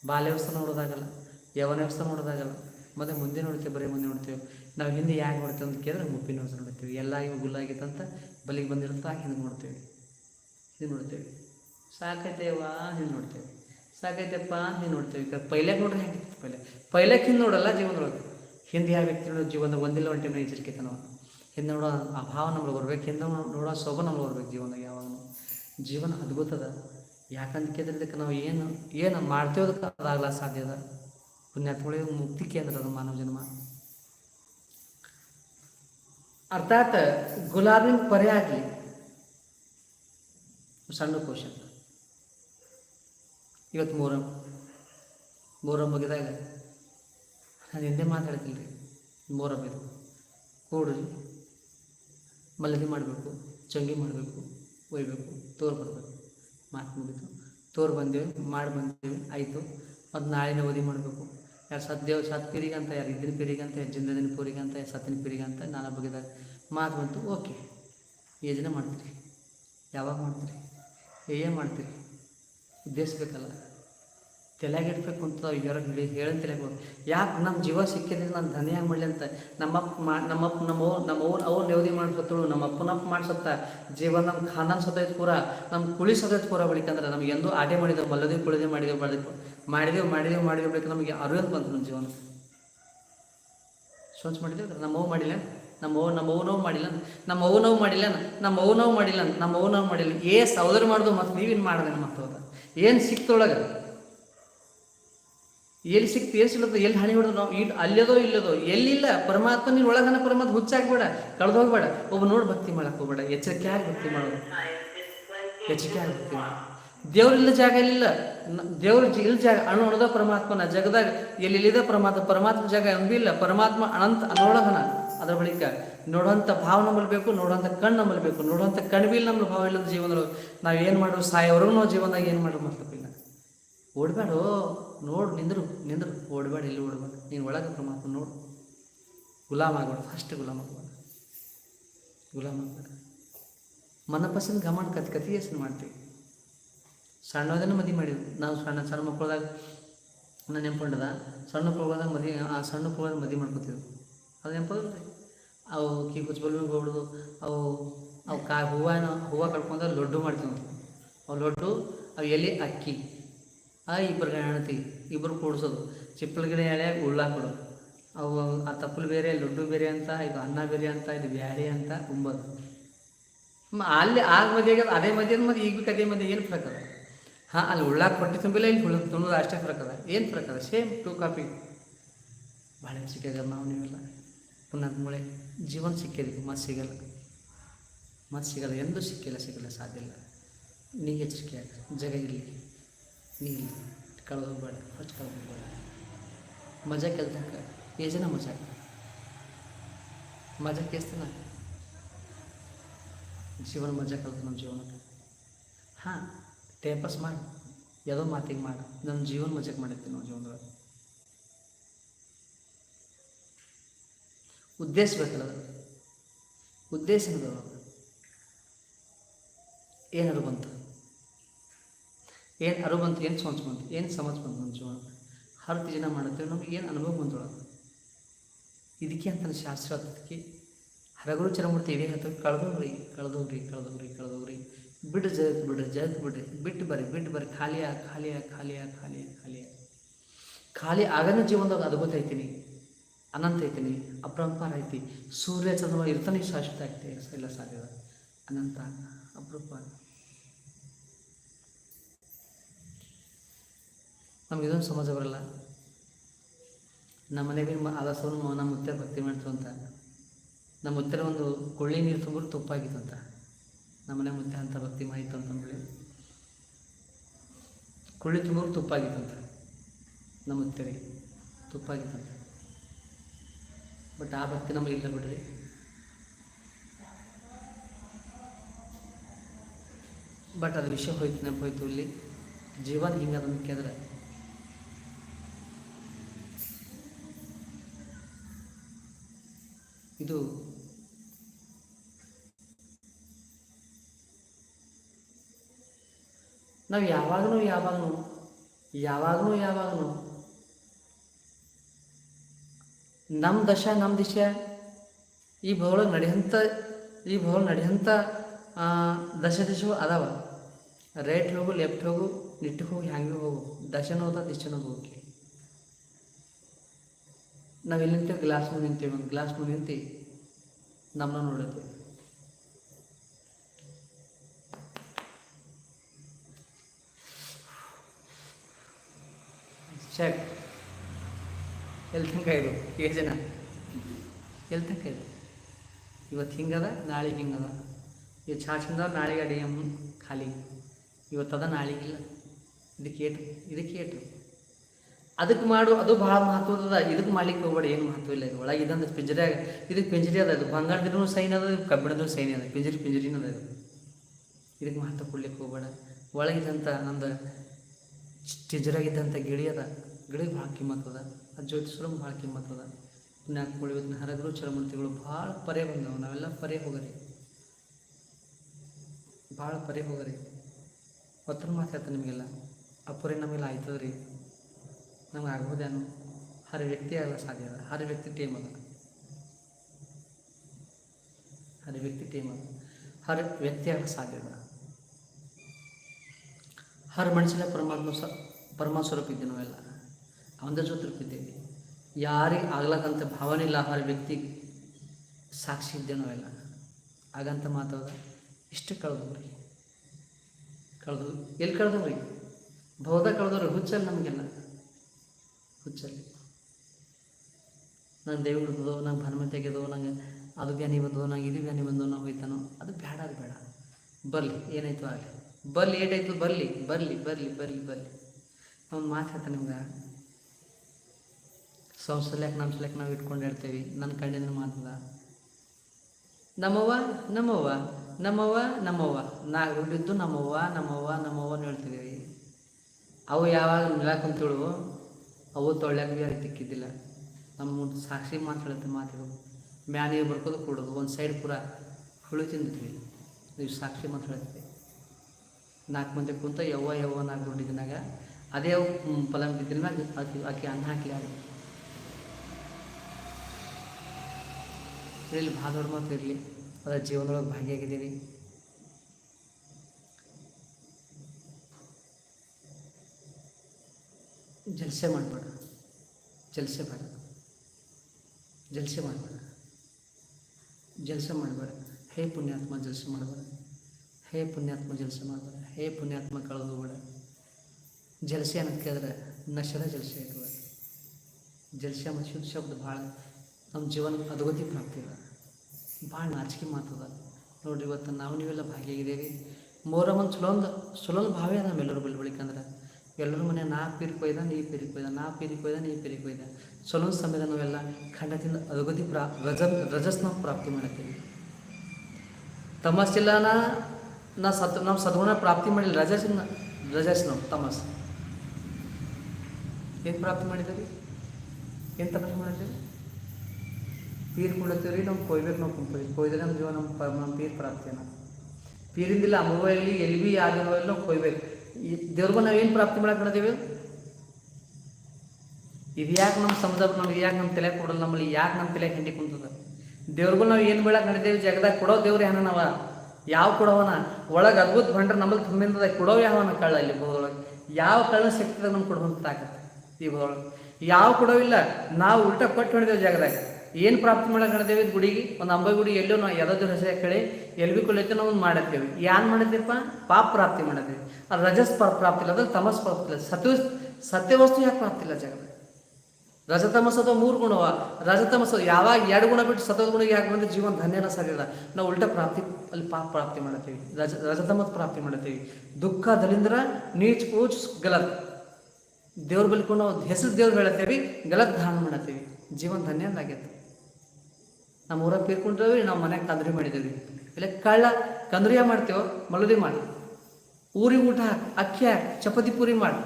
ಬಾಲ್ಯ ನೋಡೋದಾಗಲ್ಲ ಯವನ ವ್ಯವಸ್ಥೆ ನೋಡೋದಾಗಲ್ಲ. ಮತ್ತೆ ಮುಂದೆ ನೋಡ್ತೇವೆ, ಬರೀ ಮುಂದೆ ನೋಡ್ತೇವೆ. ನಾವು ಹಿಂದೆ ಯಾಕೆ ನೋಡ್ತೀವಿ ಅಂತ ಕೇಳಿದ್ರೆ ಮುಪ್ಪಿನ ಹೊಸ ನೋಡ್ತೀವಿ ಎಲ್ಲ ಇವು ಗುಲ್ಲಾಗಿತ್ತಂತ ಬಲಿಗೆ ಬಂದಿರುತ್ತ ಹಿಂದೆ ನೋಡ್ತೀವಿ. ಹಿಂದೆ ನೋಡ್ತೀವಿ. ಸಾಕೈತೆವಾ ಹಿಂದೆ ನೋಡ್ತೇವೆ. ಸಾಕೈತೆಪ್ಪ ಹಿಂದೆ ನೋಡ್ತೇವೆ. ಪೈಲಾಕ್ ನೋಡ್ರಿ ಹೆಂಗೆ ಪೈಲೆ ಪೈಲಾಕ್? ಹಿಂದೆ ನೋಡಲ್ಲ ಜೀವನದೊಳಗೆ. ಹಿಂದೆ ಯಾವ ವ್ಯಕ್ತಿಗಳು ಜೀವನದ ಒಂದಿಲ್ಲ ಒಂದು ಟೈಮ್ನ ಎಚ್ಚರಿಕೆ ನಾವು ಹಿಂದೆ ನೋಡೋ ಅಭಾವ ಭಾವ ನಮ್ಗೆ ಬರ್ಬೇಕು. ಹಿಂದೆ ನೋಡೋ ಸೊಬ ನಮ್ಗೆ ಬರ್ಬೇಕು ಜೀವನ ಯಾವಾಗ ಜೀವನ ಅದ್ಭುತದ. ಯಾಕಂತ ಕೇಳಿದ್ರೆ ಇದಕ್ಕೆ ನಾವು ಏನು ಏನು ಮಾಡ್ತೇವದಕ್ಕೆ ಅದಾಗಲ್ಲ ಸಾಧ್ಯ ಅದ ಪುಣ್ಯಾತ್ಮಗಳಿಗೆ ಮುಕ್ತಿ ಕೇಂದ್ರ ಅದು ಮಾನವ ಜನ್ಮ. ಅರ್ಥಾತ್ ಗುಲಾಬಿನ ಪರಿ ಆಗಲಿ. ಸಣ್ಣ ಕ್ವಶನ್ ಇವತ್ತು ಮೂರ, ಮೂರಂ ಮುಗಿದಾಗ ನಾನು ಹಿಂದೆ ಮಾತಾಡ್ತೀನಿ. ರೀ ಮೂರಂ ಇದು ಕೂಡ್ರಿ ಮಲ್ಲಗಿ ಮಾಡಬೇಕು ಚಂಗಿ ಮಾಡಬೇಕು, ಒಯ್ಬೇಕು, ತೋರ್ ಬರಬೇಕು. ಮಾತು ಮುಗಿತು. ತೋರ್ ಬಂದೇವೆ, ಮಾಡಿ ಬಂದೇವೆ, ಆಯಿತು. ಮತ್ತು ನಾಳೆನ ಓದಿ ಮಾಡಬೇಕು. ಯಾರು ಸದ್ಯ ಸತ್ ಪೀರಿಗೆ ಅಂತ ಯಾರು ಇದ್ದಿನ ಪೀರಿಗೆ ಅಂತ ಯಾರು ಜಿಂದದಿನ ಪೂರಿಗೆ ಅಂತ ಯಾರು ಸತ್ತಿನ ಪೀರಿಗೆ ಅಂತ ನಾನಾ ಬಗೆದಾಗ ಮಾತು ಬಂತು, ಓಕೆ. ಯೋಜನೆ ಮಾಡ್ತೀರಿ. ಯಾವಾಗ ಮಾಡ್ತೀರಿ? ಏನು ಮಾಡ್ತೀರಿ? ಉದ್ದೇಶ ಬೇಕಲ್ಲ ತಲೆಗೆ ಇಡ್ಬೇಕು ಅಂತ ಯಾರೋ ಹೇಳಿ ಹೇಳಂತ ತಲೆಗೆ ಯಾಕೆ ನಮ್ಮ ಜೀವ ಸಿಕ್ಕಿದ್ರೆ ನಾನು ಧನಿಯಾಗಿ ಮಾಡಲಿ ಅಂತ ನಮ್ಮಪ್ಪ ಮಾ ನಮ್ಮಪ್ಪ ನಮ್ಮ ನಮ್ಮ ಅವ್ವ ಅವ್ರು ನೆವದಿ ಮಾಡ್ಸತ್ತಳು, ನಮ್ಮ ಅಪ್ಪನಪ್ಪ ಮಾಡ್ಸತ್ತ ಜೀವನ ನಮ್ಮ ಖಾನನ್ ಸದೈತ್ ಪೂರ ನಮ್ಮ ಕುಳಿ ಸದೈತ್ ಪೂರ ಬಳಿಕಂದ್ರೆ ನಮ್ಗೆ ಎಂದೂ ಆಟೆ ಮಾಡಿದೆವು ಮಲ್ಲದಿ ಕುಳಿದೆ ಮಾಡಿದೆವು ಮಾಡಿದೆವು ಮಾಡಿದೆವು ಮಾಡಿದೆವು ಮಾಡಿದೆವು ಬಳಿಕ ನಮಗೆ ಅರಿವು ಬಂತು ನಮ್ಮ ಜೀವನ. ಸ್ವಚ್ಛ ಮಾಡಿದೆ ನಮ್ಮ ಅವ್ವ ಮಾಡಿಲ್ಲ? ನಮ್ಮ ಅವ್ವ ನಮ್ಮ ಅವ್ವ ನೋವು ಮಾಡಿಲ್ಲ ನಮ್ಮ ಅವ್ವ ನೋವು ಮಾಡಿಲ್ಲ ನಮ್ಮ ಅವ್ವ ನೋವು ಮಾಡಿಲ್ಲ ನಮ್ಮ ಅವ್ವ ನೋವು ಮಾಡಿಲ್ಲ? ಏ ಸಹೋದರ ಮಾಡ್ದು ಮತ್ತು ನೀವೇನು ಮಾಡಿದೆ ನಮ್ಮ ಹತ್ತೋದ ಏನು ಸಿಕ್ತೊಳಗೆ? ಎಲ್ಲಿ ಸಿಕ್ತು, ಎಲ್ಲಿ ಸಿಗ್ಲತ್ತ ಎಲ್ಲಿ ಹಣಿ ಹೊಡೆದು ನಾವು ಇಲ್ಲಿ ಅಲ್ಲದೋ ಇಲ್ಲದೋ, ಎಲ್ಲಿಲ್ಲ ಪರಮಾತ್ಮ ನೀನು ಒಳಗನ ಪರಮಾತ್ಮ ಹುಚ್ಚಾಗ್ಬೇಡ ಕಳೆದೋಗ್ಬೇಡ. ಒಬ್ಬ ನೋಡಿ ಭಕ್ತಿ ಮಾಡಕ್ಕೆ ಹೋಗ್ಬೇಡ, ಎಚ್ಚರಿಕೆ ಆಗಿ ಭಕ್ತಿ ಮಾಡೋದು? ಎಚ್ಚರಿಕೆ ಆಗಿ ಭಕ್ತಿ ಮಾಡು ದೇವ್ರಿಲ್ಲ ಜಾಗ ಇಲ್ಲ ದೇವ್ರ ಇಲ್ಲ ಜಾಗ ಅಣು ಅಣದ ಪರಮಾತ್ಮನ ಜಗದಾಗ ಎಲ್ಲಿದೆ ಪರಮಾತ್ಮ? ಪರಮಾತ್ಮ ಜಾಗ ಎಂದೂ ಇಲ್ಲ. ಪರಮಾತ್ಮ ಅನಂತ ಅನೋಳಗನ ಅದರ ಬಳಿಕ ನೋಡುವಂಥ ಭಾವ ನಮ್ಮಲ್ಬೇಕು ನೋಡುವಂಥ ಕಣ್ಣು ನಮ್ಮಲ್ಬೇಕು ನೋಡುವಂಥ ಕಣ್ಬಿಲ್ ನಮ್ಮ ಭಾವ ಇಲ್ಲದ ಜೀವನದೊಳಗೆ ನಾವು ಏನು ಮಾಡೋದು ಸಾಯೋವರೆಗೂ ನಾವು ಜೀವನದಾಗ ಏನು ಮಾಡೋದು ಮತ್ತಪ್ಪಿಲ್ಲ ಓಡಬೇಡ? ನೋಡು, ನಿಂದರು ನಿಂದರು. ಓಡಬೇಡ, ಇಲ್ಲಿ ಓಡಬೇಡ. ನೀನು ಒಳಗೆ ಪರಮಾತ್ಮ ನೋಡು. ಗುಲಾಮ್ ಆಗ್ಬೇಡ ಫಸ್ಟ್ ಗುಲಾಮ್ ಆಗ್ಬೇಡ. ಗುಲಾಮ್ ಆಗ್ಬೇಡ. ಮನಪಸಂದ ಗಮನ ಕತ್ ಕತಿ ಹೆಸರು ಮಾಡ್ತೀವಿ. ಸಣ್ಣದನ್ನು ಮದುವೆ ಮಾಡಿದ್ವಿ. ನಾವು ಸಣ್ಣ ಸಣ್ಣ ಮಕ್ಕಳದಾಗ ನಾನು ನೆನ್ಪೊಂಡದ ಸಣ್ಣ ಮಕ್ಕಳದಾಗ ಮದುವೆ, ಆ ಸಣ್ಣ ಮಕ್ಕಳದಾಗ ಮದುವೆ ಮಾಡ್ಕೊತೀವಿ ಅದು ನೆನಪಲ್ಲ ಅವು ಕಿ ಕುಚ್ಬಲ್ ಮ್ಯಾಗ ಹೋಗ್ಬಿಡೋದು, ಅವು ಅವು ಕಾ ಹೂವನ, ಹೂವು ಕಳ್ಕೊಂಡು ಲಡ್ಡು ಮಾಡ್ತೀವಿ. ಅವು ಲಡ್ಡು, ಅವು ಎಲೆ, ಅಕ್ಕಿ. ಆ ಇಬ್ಬರು ಹೆಣ್ತಿ ಇಬ್ಬರು ಕೂಡಿಸೋದು. ಚಿಪ್ಪಲ ಗಿಡ ಎಳೆ ಉಳ್ಳಾಕೊಡು ಅವು ಆ ತಪ್ಪಲು ಬೇರೆ, ಲಡ್ಡು ಬೇರೆ ಅಂತ, ಇದು ಅನ್ನ ಬೇರೆ ಅಂತ, ಇದು ಬ್ಯಾರೆ ಅಂತ ಉಂಬೋದು. ಮ- ಅಲ್ಲಿ ಆಗ ಮದುವೆಗೆ ಅದೇ ಮದುವೆ ಮತ್ತು ಈಗ ಅದೇ ಮದುವೆ ಏನು ಫರಕ್ ಅದ? ಹಾಂ, ಅಲ್ಲಿ ಉಳ್ಳಾಕ ಹೊಟ್ಟೆ ತುಂಬಿಲ್ಲ, ಇಲ್ಲಿ ಹುಳ ತುಂಬೋದು ಅಷ್ಟೇ ಫರಕ್ ಅದ. ಏನು ಫರಕ್ ಅದ? Same to copy. ಭಾಳ ಸಿಕ್ಕಾಗಲ್ಲ ನಾವು ನೀವೆಲ್ಲ? ಪುನಃ ಮೂಳೆ. ಜೀವನ ಸಿಕ್ಕಿದೆ ಮತ್ತೆ ಸಿಗಲ್ಲ. ಮತ್ತೆ ಸಿಗಲ್ಲ, ಎಂದೂ ಸಿಕ್ಕಿಲ್ಲ, ಸಿಗಲ್ಲ, ಸಾಧ್ಯ ಇಲ್ಲ. ನೀ ಎಚ್ಚರಿಕೆ ಆಗ ಜಗ ಇರಲಿ. ನೀ ಇಲ್ಲಿ ಕಳೆದು ಹೋಗ್ಬೇಡ ಫಸ್ಟ್ ಕಳೆದು ಹೋಗ್ಬೇಡ ಮಜಾ ಕೆಲ್ತಕ್ಕ ಏಜನ ಮಜಾ? ಮಜಾ ಕೇಸ್ತಾನ ಜೀವನ ಮಜಾ ಕಲ್ತು ನಮ್ಮ ಜೀವನ ಹಾಂ ಟೇಪಸ್ ಮಾಡಿ. ಯಾವುದೋ ಮಾತಿಗೆ ಮಾಡಿ. ನಮ್ಮ ಜೀವನ ಮಜಾಕ್ ಮಾಡಿರ್ತೀವಿ ನಾವು ಜೀವನದೊಳಗೆ. ಉದ್ದೇಶ ಬೇಕಲ್ಲ. ಉದ್ದೇಶ ಏನಾದ್ರು ಏನು ಬಂತು? ಏನು ಅರು ಬಂತು, ಏನು ಸಮಸ್ ಬಂತು, ಏನು ಸಮಾಜ ಬಂತು ನಮ್ಮ ಜೀವನ? ಜನ ಮಾಡುತ್ತೇವೆ, ನಮಗೆ ಏನು ಅನುಭವ ಬಂದೊಳಗೆ? ಇದಕ್ಕೆ ಅಂತ ಶಾಸ್ತ್ರ ಅದಕ್ಕೆ ಹರಗುರು ಚರಮೂರ್ತಿ ಇದೇ ಹೇಳ್ತಾರೆ ಕಳೆದೋಗ್ರಿ ಕಳೆದೋಗ್ರಿ ಕಳೆದೋಗ್ರಿ ಕಳೆದೋಗ್ರಿ. ಬಿಡು ಜಗತ್ ಬಿಡ್ರಿ ಜಗತ್ ಬಿಡ್ರಿ ಬಿಟ್ಟು ಬರ್ರಿ ಬಿಟ್ಟು ಬರ್ರಿ ಖಾಲಿಯ ಖಾಲಿಯ ಖಾಲಿಯ ಖಾಲಿಯ ಖಾಲಿಯ ಖಾಲಿ ಆಗ ಖಾಲಿ ಆಗ. ಖಾಲಿ ಆಗನ ಜೀವನದಾಗ ಅದ್ಭುತ ಐತೀನಿ ಅನಂತ ಐತೀನಿ ಅಪರಂಪಾರ ಐತಿ. ಸೂರ್ಯ, ಚಂದ್ರ ಇರ್ತಾನೆ ಶಾಶ್ವತ ಆಗ್ತಿ ಎಲ್ಲ ಸಾಧ್ಯ ಅನಂತ, ಅಪರೂಪ. ನಮ್ಗೆ ಇದೊಂದು ಸಮಾಜ ಬರಲ್ಲ. ನಮ್ಮ ಮನೆಗೆ ಆಲಸವನ್ನು ನಮ್ಮ ಮುತ್ತೆ ಭಕ್ತಿ ಮಾಡ್ತು ಅಂತ. ನಮ್ಮ ಮುತ್ತರ ಒಂದು ಕೊಳ್ಳಿ ನೀರು ತುಂಬಿದ್ರು ತುಪ್ಪಾಗಿತ್ತು ಅಂತ. ನಮ್ಮ ಮನೆ ಮುತ್ತೆ ಅಂತ ಭಕ್ತಿ ಮಾಹಿತಿ ಅಂತಂದೇಳಿ ಕೊಳ್ಳಿ ತುಂಬಿದ್ರು ಅಂತ. ನಮ್ಮ ಮುತ್ತರಿಗೆ ಅಂತ. ಬಟ್ ಆ ಭಕ್ತಿ ನಮಗೆ ಇಲ್ಲ ಬಿಡ್ರಿ. ಬಟ್ ಅದು ವಿಷಯ ಹೋಯ್ತು ನೆನಪು ಹೋಯ್ತು ಇಲ್ಲಿ. ಜೀವನ ಹಿಂಗೆ ಅದನ್ನು ಕೇಳಿದ್ರೆ ಇದು ನಾವು ಯಾವಾಗಲೂ ಯಾವಾಗಲೂ ಯಾವಾಗಲೂ ಯಾವಾಗಲೂ ನಮ್ಮ ದಶ ನಮ್ಮ ದಿಶೆ, ಈ ಭೂಗೊಳಗೆ ನಡೆಯಂಥ ಈ ಭೂಗೋಳ ನಡೆಯಂಥ ದಶ ದಿಶೆಗಳು ಅದಾವ. ರೈಟ್ ಹೋಗು ಲೆಫ್ಟ್ ಹೋಗು ನಿಟ್ಟು ಹೋಗಿ, ಹ್ಯಾಂಗೆ ಹೋಗು, ದಶನೂ ಹೋದ ದಿಶನೂ ಹೋಗಿ. ನಾವು ಎಲ್ಲಿ ನಿಂತೇವೆ ಗ್ಲಾಸ್ ಮುಂದೆ ನಿಂತೇವೆ ಒಂದು ಗ್ಲಾಸ್ ಮುಂದೆ ನಿಂತು ನಮ್ಮನ್ನ ನೋಡುತ್ತೆ ಚೆಕ್ ಎಲ್ಲಿ ತನಕ ಇದು ಯೋಜನ ಎಲ್ಲಿ ತನಕ ಇದು ಇವತ್ತು ಹಿಂಗದ, ನಾಳೆ ಹಿಂಗದ. ಇವತ್ತು ಚಾಚಿಂದ, ನಾಳೆಗೆ ಎಂ, ಖಾಲಿ. ಇವತ್ತದ ನಾಳೆಗಿಲ್ಲ. ಇದಕ್ಕೆ ಏಟು ಇದಕ್ಕೆ ಏಟು ಅದಕ್ಕೆ ಮಾಡು ಅದು ಭಾಳ ಮಹತ್ವದ ಇದಕ್ಕೆ ಮಾಡ್ಲಿಕ್ಕೆ ಹೋಗ್ಬೇಡ, ಏನು ಮಹತ್ವ ಇಲ್ಲ ಇದು. ಒಳಗೆ ಇದಂದ್ರೆ ಪಿಂಜರ್ಯಾಗ ಇದಕ್ಕೆ ಪಿಂಜರಿ ಅದ ಇದು. ಬಂಗಾರದಿನೂ ಸೈನ್ ಅದ ಕಬ್ಬಿಣದೂ ಸೈನ್ ಅದ. ಪಿಂಜರಿ ಪಿಂಜರಿನ ಅದ ಇದು. ಇದಕ್ಕೆ ಮಹತ್ವ ಕೊಡ್ಲಿಕ್ಕೆ ಹೋಗ್ಬೇಡ. ಒಳಗಿದ್ದಂಥ ನಂದು ಟಿಜರಾಗಿದ್ದಂಥ ಗಿಳಿ ಅದ. ಗಿಳಿ ಭಾಳ ಕಿಮ್ಮತ್ತದ ಅದು. ಜ್ಯೋತಿಷ್ರಮ್ ಭಾಳ ಕಿಮ್ಮತ್ತದ ಪುಣ್ಯಾತ್ಮಗಳು ಇವತ್ತಿನ ಹರಗರು ಚರಮಂತಿಗಳು ಭಾಳ ಪರೇ ಬಂದವು. ನಾವೆಲ್ಲ ಪರೇ ಹೋಗರಿ. ಭಾಳ ಪರೇ ಹೋಗರಿ. ಒತ್ತರ ಮಾತಾಡ್ತಾರೆ ನಿಮಗೆಲ್ಲ. ಅಪ್ಪರೇ ನಮಗೆಲ್ಲ ಆಯ್ತದ ರೀ ನಮ್ಗೆ ಆಗ್ಬೋದೇನು ಹರ ವ್ಯಕ್ತಿ ಆಗಲ್ಲ ಸಾಧ್ಯ ಅದ ಹರ ವ್ಯಕ್ತಿ ಟೀಮ್ ಅದ. ಹರ ವ್ಯಕ್ತಿ ಟೀಮ್ ಅದ. ಹರ ವ್ಯಕ್ತಿ ಆಗಲ್ಲ ಸಾಧ್ಯ ಹರ ಮನುಷ್ಯನ ಪರಮಾತ್ಮ ಸ, ಪರಮ ಸ್ವರೂಪ ಇದ್ದೀವಿ ನಾವೆಲ್ಲ. ಅವನ ಜೊತೆ ರೂಪಿದ್ದೇವೆ ಯಾರಿಗೆ ಆಗ್ಲಕ್ಕಂತ ಭಾವನೆ ಇಲ್ಲ ಹರ ವ್ಯಕ್ತಿಗೆ ಸಾಕ್ಷಿ ಇದ್ದೆ ನಾವೆಲ್ಲ. ಹಾಗಂತ ಮಾತಾಡ ಇಷ್ಟು ಕಳೆದವ್ರಿ ಕಳೆದು ಎಲ್ಲಿ ಕಳೆದವ್ರಿ ಬೌದ್ಧ ಕಳೆದವ್ರಿ ಹುಚ್ಚಲ್ಲಿ ನಮಗೆಲ್ಲ. ಹುಚ್ಚಲ್ಲಿ. ನಂಗೆ ದೇವ್ರು ಹಿಡ್ದದೋ ನಂಗೆ ಭನ್ಮತಿ ತೆಗೆದೋ, ನಂಗೆ ಅದು ಬ್ಯಾನಿ ಬಂದೋ, ನಂಗೆ ಇದು ಬ್ಯಾನಿ ಬಂದೋ ನಾವು ಹೋಯ್ತಾನೋ, ಅದು ಬೇಡ ಅದು ಬೇಡ. ಬರಲಿ, ಏನಾಯ್ತು ಆಗಲಿ. ಬರಲಿ ಏಟಾಯ್ತು ಬರಲಿ ಬರಲಿ ಬರಲಿ ಬರಲಿ ಬರಲಿ. ಒಂದು ಮಾತು ಹೇಳ್ತಾನೆ ನಿಮ್ಗೆ. ಸಂಸಲ್ಯಾಕ ನಮ್ಮ ಸಲಕ್ಕೆ ನಾವು ಇಟ್ಕೊಂಡು ಹೇಳ್ತೇವೆ ನನ್ನ ಕಣ್ಣಿನ ಮಾತದ ನಮ್ಮವ್ವ ನಮ್ಮವ್ವ ನಮ್ಮವ್ವ ನಮ್ಮವ್ವ ನಾ ಹುಟ್ಟಿದ್ದು ನಮ್ಮವ್ವ ನಮ್ಮವ್ವ ನಮ್ಮವ್ವ ಅಂತ ಹೇಳ್ತಿದ್ದೀವಿ ಅವು ಯಾವಾಗ ನಿಲ್ಲಾಕಂತೇಳು ಅವು ತೊಳ್ಯಾಗ ಭೀ ಯಾರಿಗೆ ತಿಕ್ಕಿದ್ದಿಲ್ಲ. ನಮ್ಮ ಸಾಕ್ಷಿ ಮಾತು ಹೇಳುತ್ತೆ ಮಾತು ಮ್ಯಾನಿಗೆ ಬರ್ಕೋದು ಕೊಡೋದು. ಒಂದು ಸೈಡ್ ಪೂರ ಹುಳು ತಿಂದಿದ್ವಿ. ನೀವು ಸಾಕ್ಷಿ ಮಾತು ಹೇಳ್ತೀವಿ ನಾಲ್ಕು ಮಂದಿ ಕುಂತ ಯವ್ವ ಯವ್ವ ನಾಲ್ಕು ಅದೇ ಪಲಂ ಬಿದ್ದಿನಾಗ ಆಕೆ ಆಕೆ ಅನ್ನ ಹಾಕಿ ಆಡಿ ಇಲ್ಲಿ ಮಾತು ಇರಲಿ. ಅದರ ಜೀವನದೊಳಗೆ ಭಾಗಿಯಾಗಿದ್ದೀವಿ. ಜಲ್ಸೆ ಮಾಡಬೇಡ. ಜಲ್ಸೆ ಬೇಡ. ಜಲ್ಸೆ ಮಾಡಬೇಡ. ಜಲ್ಸೆ ಮಾಡಬೇಡ. ಹೇ ಪುಣ್ಯಾತ್ಮ, ಜಲಸೆ ಮಾಡಬೇಡ. ಹೇ ಪುಣ್ಯಾತ್ಮ, ಜಲಸೆ ಮಾಡಬೇಡ. ಹೇ ಪುಣ್ಯಾತ್ಮ ಕಳೆದು ಬೇಡ ಜಲಸೆ ಅನ್ನೋದು ಕೇಳಿದ್ರೆ ನಶರ ಜಲಸೆ ಇಟ್ಬೇಡ ಜಲಸೆ ಮತ್ತು ಶುದ್ಧ ಶಬ್ದ ಭಾಳ ನಮ್ಮ ಜೀವನ ಅಧೋಗತಿ ಪ್ರಾಪ್ತಿ ಭಾಳ ನಾಚಿಕೆ ಮಾತದ ನೋಡ್ರಿ ಇವತ್ತು ನಾವು ನೀವೆಲ್ಲ ಭಾಗಿಯಾಗಿದ್ದೀವಿ ಮೋರಮ್ಮನ ಚಲೊಂದು ಚಲೊಂದು ಭಾವೇ ನಮ್ಮೆಲ್ಲರೂ ಬಳಿಕಂದ್ರೆ ಎಲ್ಲರ ಮನೆ ನಾ ಪೀರಿ ಕೊಯ್ದ ನೀ ಪೀರಿ ಕೊಯ್ದ ನಾ ಪೀರಿ ಕೊಯ್ದ ನೀ ಪೀರಿ ಕೊಯ್ದ ಚಲೊಂದು ಸಮಯದ ನಾವೆಲ್ಲ ಖಂಡದಿಂದ ಅಗತಿ ಪ್ರಾ, ರಜ ರಜಸ್ ನಾವು ಪ್ರಾಪ್ತಿ ಮಾಡ್ತೀವಿ ತಮಸ್ಸಿಲ್ಲನ ನಾ ಸತ್, ನಾವು ಸದ್ಗುಣ ಪ್ರಾಪ್ತಿ ಮಾಡಿಲ್ಲ ರಜಸ್ ರಜಸ್ ನಾವು ತಮಸ್ ಏನು ಪ್ರಾಪ್ತಿ ಮಾಡಿದ್ದೀವಿ ಏನು ತಪಸ್ಸು ಮಾಡಿದ್ದೀವಿ ಪೀರ್ ಕೊಡ್ಲತ್ತೀವಿ ರೀ ನಾವು ಕೊಯ್ಬೇಕು ನಾವು ಕುಂತೀವಿ. ಕೊಯ್ದ್ರೆ ನಮ್ಮ ಜೀವನ ನಮ್ಮ ನಮ್ಮ ಪೀರ್ ಪ್ರಾಪ್ತಿಯನ. ಪೀರಿಂದಿಲ್ಲ ಅಮೂವಲ್ಲಿ ಎಲ್ಲಿ ಭೀ ಆಗಿರೋಲ್ಲ ನಾವು ಕೊಯ್ಬೇಕು. ದೇವ್ರಿಗೂ ನಾವು ಏನು ಪ್ರಾಪ್ತಿ ಮಾಡಕ್ಕೆ ನಡೆದೇವಿ ಇದು ಯಾಕೆ ನಮ್ಮ ಸಮುದಾಯ ನಮ್ಗೆ ಯಾಕೆ ನಮ್ಮ ತಲೆ ಕೊಡಲ್ಲ ನಮ್ಮಲ್ಲಿ? ಯಾಕೆ ನಮ್ಮ ತಲೆ ಹಿಂಡಿ ಕುಂತದ? ದೇವ್ರಿಗೂ ನಾವು ಏನು ಬೆಳಕ್ಕೆ ನಡೆದೇವಿ ಜಗದಾಗ ಕೊಡೋ ದೇವ್ರು ಏನ ನಾವ ಯಾವ ಕೊಡೋವನ? ಒಳಗೆ ಅದ್ಭುತ ಭಂಡ್ರ ನಮ್ಮಲ್ಲಿ ತುಂಬಿಂದದ ಕೊಡೋ ಯಾವನ ಕಳ್ಳ ಇಲ್ಲಿ ಬೋದೊಳಗೆ ಯಾವ ಕಳ್ಳ ಸಿಗ್ತದೆ ನಮ್ಗೆ ಕೊಡುವಂತ ತಾಕತ್ತೆ ಈ ಬೋದೊಳಗೆ ಯಾವ ಕೊಡೋವಿಲ್ಲ ನಾವು ಉಲ್ಟಾ ಕೊಟ್ಟು ಹೊಡೆದೇವು ಜಾಗದಾಗ. ಏನು ಪ್ರಾಪ್ತಿ ಮಾಡಕ್ಕೆ ನಡೆದೇವಿ ಗುಡಿಗೆ ಒಂದು ಅಂಬೆ ಗುಡಿ ಎಲ್ಲೋ ನಾವು ಯಾವ್ದಾದ್ರು ಹೆಸರು ಕಡೆ ಎಲ್ಲಿ ಕೊಲ್ಲೈತೆ ನಾವು ಒಂದು ಮಾಡತ್ತೇವೆ. ಏನು ಮಾಡಿದ್ವಿಪ್ಪ ಪಾಪ ಪ್ರಾಪ್ತಿ ಮಾಡಿದ್ದೀವಿ ಅದು ರಜಸ್ ಪ್ರಾ- ಪ್ರಾಪ್ತಿ ಇಲ್ಲ ಅದ್ರ ತಮಸ್ ಪ್ರಾಪ್ತಿ ಇಲ್ಲ. ಸತ್ಯ ಸತ್ಯವಸ್ತು ಯಾಕೆ ಪ್ರಾಪ್ತಿ ಇಲ್ಲ ಜಗದ ರಜತಮಸ್ ಅಥವಾ ಮೂರು ಗುಣವ? ರಜತಮಸ್ ಯಾವಾಗ ಎರಡು ಗುಣ ಬಿಟ್ಟು ಸತತ ಗುಣಿಗೆ ಯಾಕೆ ಬಂದ್ರೆ ಜೀವನ ಧನ್ಯನ ಸರಿಯಲ್ಲ ನಾವು ಉಲ್ಟ ಪ್ರಾಪ್ತಿ, ಅಲ್ಲಿ ಪಾಪ ಪ್ರಾಪ್ತಿ ಮಾಡತ್ತೀವಿ. ರಜ ರಜತಮಸ್ ಪ್ರಾಪ್ತಿ ಮಾಡತ್ತೀವಿ. ದುಃಖ, ದಲಿಂದ್ರ, ನೀಚ್ ಕೂಚ್ ಗಲತ್. ದೇವ್ರ ಬಲ್ಕೊಂಡು ನಾವು ಹೆಸರು ದೇವ್ರು ಹೇಳತ್ತೇವಿ, ಗಲತ್ ಧಾರಣ ಮಾಡತ್ತೀವಿ. ಜೀವನ ಧನ್ಯದಾಗೈತೆ. ನಮ್ಮ ಊರಾಗ ಪೀರ್ಕೊಂಡ್ರಿ ನಾವು ಮನ್ಯಾಗ ಕಂದ್ರಿ ಮಾಡಿದ್ದೀವಿ ಇಲ್ಲ ಕಳ್ಳ ಕಂದ್ರಿಯ ಮಾಡ್ತೇವೆ ಮಲದಿ ಮಾಡಿ. ಊರಿಗೆ ಊಟ, ಅಕ್ಕಿ, ಚಪಾತಿ ಪೂರಿ ಮಾಡಿ.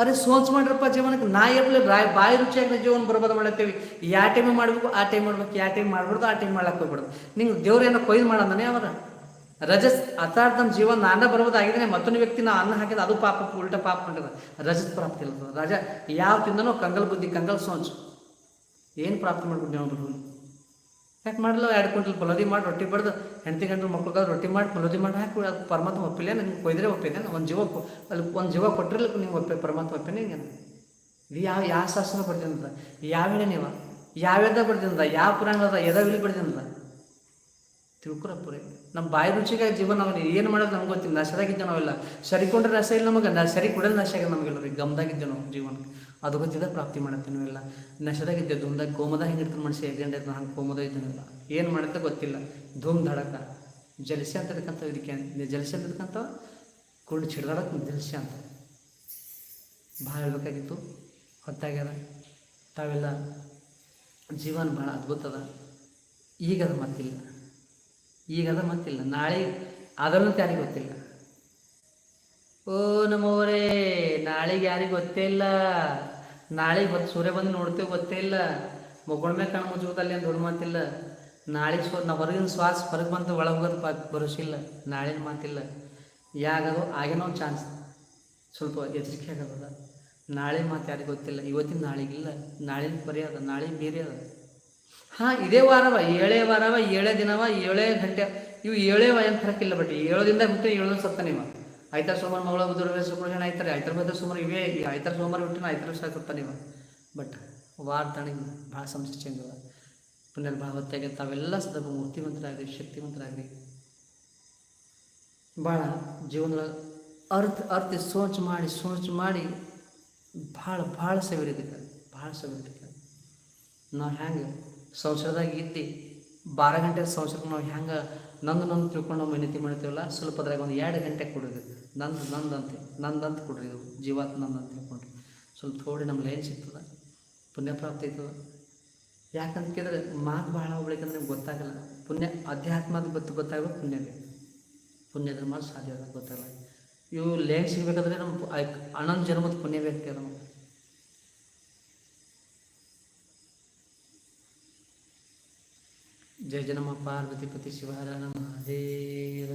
ಅರೆ ಸೋಂಚ್ ಮಾಡ್ರಪ್ಪ ಜೀವನಕ್ಕೆ, ನಾ ಎಬ್ಲೆ ಬಾಯಿ ಬಾಯಿ ರುಚಿಯಾಗಿ ಜೀವನ ಬರ್ಬೋದು ಮಾಡತ್ತೇವಿ. ಯಾವ ಟೈಮ್ ಮಾಡಬೇಕು, ಆ ಟೈಮ್ ಮಾಡ್ಬೇಕು ಯಾವ ಟೈಮ್ ಮಾಡ್ಬಾರ್ದು, ಆ ಟೈಮ್ ಮಾಡಕ್ಕೆ ಹೋಗ್ಬಾರ್ದು. ನಿಂಗೆ ದೇವ್ರು ಏನೋ ಕೊಯ್ದು ಮಾಡಂದಾನೆ ಅವರ ರಜಸ್ ಅರ್ಥಾತ್ ಜೀವನ ನಾನೇ ಬರ್ಬೋದಾಗಿದ್ರೆ ಮತ್ತೊಂದು ವ್ಯಕ್ತಿ ನಾ ಅನ್ನ ಹಾಕಿದ ಅದು ಪಾಪ, ಉಲ್ಟ ಪಾಪ ಮಾಡಿದ ರಜತ್ ಪ್ರಾಪ್ತಿ ಇಲ್ಲ ರಜ ಯಾವ ತಿಂದನೋ, ಕಂಗಲ್ ಬುದ್ಧಿ, ಕಂಗಲ್ ಸೋಂಚು ಏನು ಪ್ರಾಪ್ತಿ ಮಾಡ್ಬಿಟ್ಟು ನಾವು ಬಡವರು ಯಾಕೆ ಮಾಡಲ್ಲ? ಎರಡು ಕ್ವಿಂಟಲ್ ಪಲೋದಿ ಮಾಡಿ ರೊಟ್ಟಿ ಬಡ್ದು ಹೆಂಡತಿ ಗಂಟು ಮಕ್ಳಿಗೆ ರೊಟ್ಟಿ ಮಾಡಿ ಪಲೋದಿ ಮಾಡಿ ಹಾಕಿ ಪರಮಾತ್ಮ ಒಪ್ಪಿಲ್ಲ ನಿಮ್ಗೆ ಕೊಯ್ದ್ರೆ ಒಪ್ಪಿದೆ ಒಂದು ಜೀವ ಅಲ್ಲಿ ಒಂದು ಜೀವ ಕೊಟ್ಟಿರಲಿ ನೀವು ಒಪ್ಪೆ ಪರಮಾತ್ಮ ಒಪ್ಪಿನ ಹಿಂಗೆ ಇದು ಯಾವ ಯಾವ ಶಾಸ್ತ್ರ ಬರ್ತಿದ್ದ ಯಾವ ನೀವು? ಯಾವ್ಯಾವ್ದ ಬರ್ತಿದ್ದ ಯಾವ ಪುರಾಣದ ಎದವಿಲಿ ಬರ್ದಿಂದ ತಿಳ್ಕೊರಪ್ಪುರಿ ನಮ್ಮ ಬಾಯಿ ರುಚಿಗೆ ಜೀವನ ನಾವು ಏನು ಮಾಡೋದು ನಮ್ಗೆ ಗೊತ್ತಿಲ್ಲ ನಶದಾಗಿದ್ದೆ ನಾವೆಲ್ಲ. ಸರಿಕೊಂಡ್ರೆ ರಸ ಇಲ್ಲ ನಮಗೆ ನಾ ಸರಿ ಕೊಡೋದು ನಶ ಆಗಿದೆ ನಮಗೆಲ್ಲರಿಗೆ ಗಮ್ದಾಗಿದ್ದೆ ನಾವು ಜೀವನಕ್ಕೆ. ಅದು ಗೊತ್ತಿದ್ದ ಪ್ರಾಪ್ತಿ ಮಾಡತ್ತೆ ನಶದಾಗ ಇದ್ದೆ, ಧೂಮ್ದಾಗ ಕೋಮದ ಹೆಂಗೆ ಇರ್ತದೆ ಮನುಷ್ಯ ಎಗ್ಗಂಡ ಇರ್ತದೆ ಹಂಗೆ ಕೋಮದ ಇದ್ದಾನೆಲ್ಲ ಏನು ಮಾಡುತ್ತೆ ಗೊತ್ತಿಲ್ಲ. ಧೂಮ್ ಧಡಕ. ಜಲಸ್ಯ ಅಂತ ಇದಕ್ಕಂತ ಇದಕ್ಕೆ. ಜಲಸ್ಯ ಅಂತ ಇದಕ್ಕಂತ ಕುಂಡು ಚಿಡ್ದಾಡಕ್ಕೆ ಜಲಸ್ಯ ಅಂತ. ಭಾಳ ಹೇಳ್ಬೇಕಾಗಿತ್ತು. ಹೊತ್ತಾಗ್ಯದ. ತಾವೆಲ್ಲ ಜೀವನ ಭಾಳ ಅದ್ಭುತ ಅದ. ಈಗದ ಮತ್ತಿಲ್ಲ. ಈಗದ ಮತ್ತಿಲ್ಲ. ನಾಳೆ ಅದನ್ನು ಯಾರಿಗೆ ಗೊತ್ತಿಲ್ಲ. ಓ ನಮ್ಮವರೇ, ನಾಳೆಗೆ ಯಾರಿಗೆ ಗೊತ್ತೇ ಇಲ್ಲ. ನಾಳೆಗೆ ಹೊತ್ತು ಸೂರ್ಯ ಬಂದು ನೋಡ್ತೇವೆ ಗೊತ್ತೇ ಇಲ್ಲ. ಮಗಳ ಮೇಲೆ ಕಣ್ಣು ಮುಚ್ಚುವುದಲ್ಲಿ ಅಂತ ದೊಡ್ಡ ಮಾತಿಲ್ಲ ನಾಳೆ ಸ್ವ ನಾ ಹೊರಗಿನ ಶ್ವಾಸ ಹೊರಗೆ ಬಂತು ಒಳಗೆ ಹೋಗೋದು ಪಾ ಬರೋಸಿಲ್ಲ. ನಾಳಿನ ಮಾತಿಲ್ಲ ಯಾಗದು ಆಗೇನೋ ಒಂದು ಚಾನ್ಸ್. ಸ್ವಲ್ಪ ಎಚ್ಚರಿಕೆ ಆಗದ ನಾಳೆ ಮಾತು ಯಾರಿಗೆ ಗೊತ್ತಿಲ್ಲ. ಇವತ್ತಿನ ನಾಳೆಗಿಲ್ಲ ನಾಳಿನ ಪರಿ ಅದ. ನಾಳೆ ಬೇರೆ ಅದ. ಹಾಂ, ಇದೇ ವಾರವ, ಏಳೇ ವಾರವ, ಏಳೇ ದಿನವ, ಏಳೇ ಗಂಟೆ ಇವು ಏಳೇ ಏನು ಇಲ್ಲ ಬಟ್ ಏಳು ದಿನದ ಬಿಟ್ಟು ಏಳು ಸತ್ತಾನಿವ ಆಯ್ತಾರ ಸೋಮವಾರ ಮಗಳ ಬುಧವಾರ ಶುಕ್ರವಾರ ಆಯ್ತಾರೆ ಆಯ್ತಾರ ಬದ ಸೋಮವಾರ ಇವೇ ಆಯ್ತಾರ ಸೋಮವಾರ ಬಿಟ್ಟು ಆಯ್ತಾರ ನೀವು ಬಟ್ ವಾರ ಭಾಳ ಸಮಸ್ಯೆ ಚೇಂಜ್ ಅದ. ಹೊತ್ತಾಗೆ ತಾವೆಲ್ಲ ಸದಾ ಮೂರ್ತಿವಂತರಾಗ್ರಿ ಶಕ್ತಿವಂತರಾಗ್ರಿ ಭಾಳ ಜೀವನದ ಅರ್ಥ ಅರ್ಥ ಸೋಚ್ ಮಾಡಿ ಸೋಚ್ ಮಾಡಿ ಭಾಳ ಭಾಳ ಸವಿರಿದ್ದಕ್ಕೆ ಭಾಳ ಸವಿರಿದ್ದಕ್ಕೆ ನಾವು ಹೆಂಗೆ ಸಂಸಾರದಾಗ ಇದ್ದು, ಬಾರ ಗಂಟೆ ಸಂಸಾರಕ್ಕೆ ನಾವು ಹೆಂಗೆ ನಂದು ನಂದು ತಿಳ್ಕೊಂಡು ನಾವು ವಿನಂತಿ ಮಾಡ್ತೀವಲ್ಲ ಸ್ವಲ್ಪ ಅದ್ರಾಗ ಒಂದು ಎರಡು ಗಂಟೆ ಕೊಡ್ರಿ ನಂದು ನಂದು ಅಂತ ನಂದಂತ ಕೊಡ್ರಿ ಇದು ಜೀವಾತ್ ನಂದು ಅಂತ ತಿಳ್ಕೊಂಡ್ರಿ. ಸ್ವಲ್ಪ ಥೋಡಿ ನಮ್ಮ ಲೈನ್ ಸಿಗ್ತದೆ ಪುಣ್ಯ ಪ್ರಾಪ್ತಿ ಆಯ್ತದ ಯಾಕಂತ ಕೇಳಿದ್ರೆ ಮಾತು ಭಾಳ ಹೋಗ್ಬೇಕಂದ್ರೆ ನಿಮ್ಗೆ ಗೊತ್ತಾಗಲ್ಲ. ಪುಣ್ಯ, ಅಧ್ಯಾತ್ಮದ ಗೊತ್ತು ಗೊತ್ತಾಗಬೇಕು ಪುಣ್ಯ ಬೇಕು ಪುಣ್ಯದ ಮಾಡಿ ಸಾಧ್ಯ ಅದ ಗೊತ್ತಾಗಲ್ಲ. ಇವು ಲೇನ್ ಸಿಗ್ಬೇಕಾದ್ರೆ ನಮ್ಮ ಅನಂತ ಜನ್ಮದ ಪುಣ್ಯ ಬೇಕು ನಮಗೆ ಜಯ ಜನಮ ಪಾರ್ವತಿ ಪತಿ ನಮ. ಮಹಾದೇವ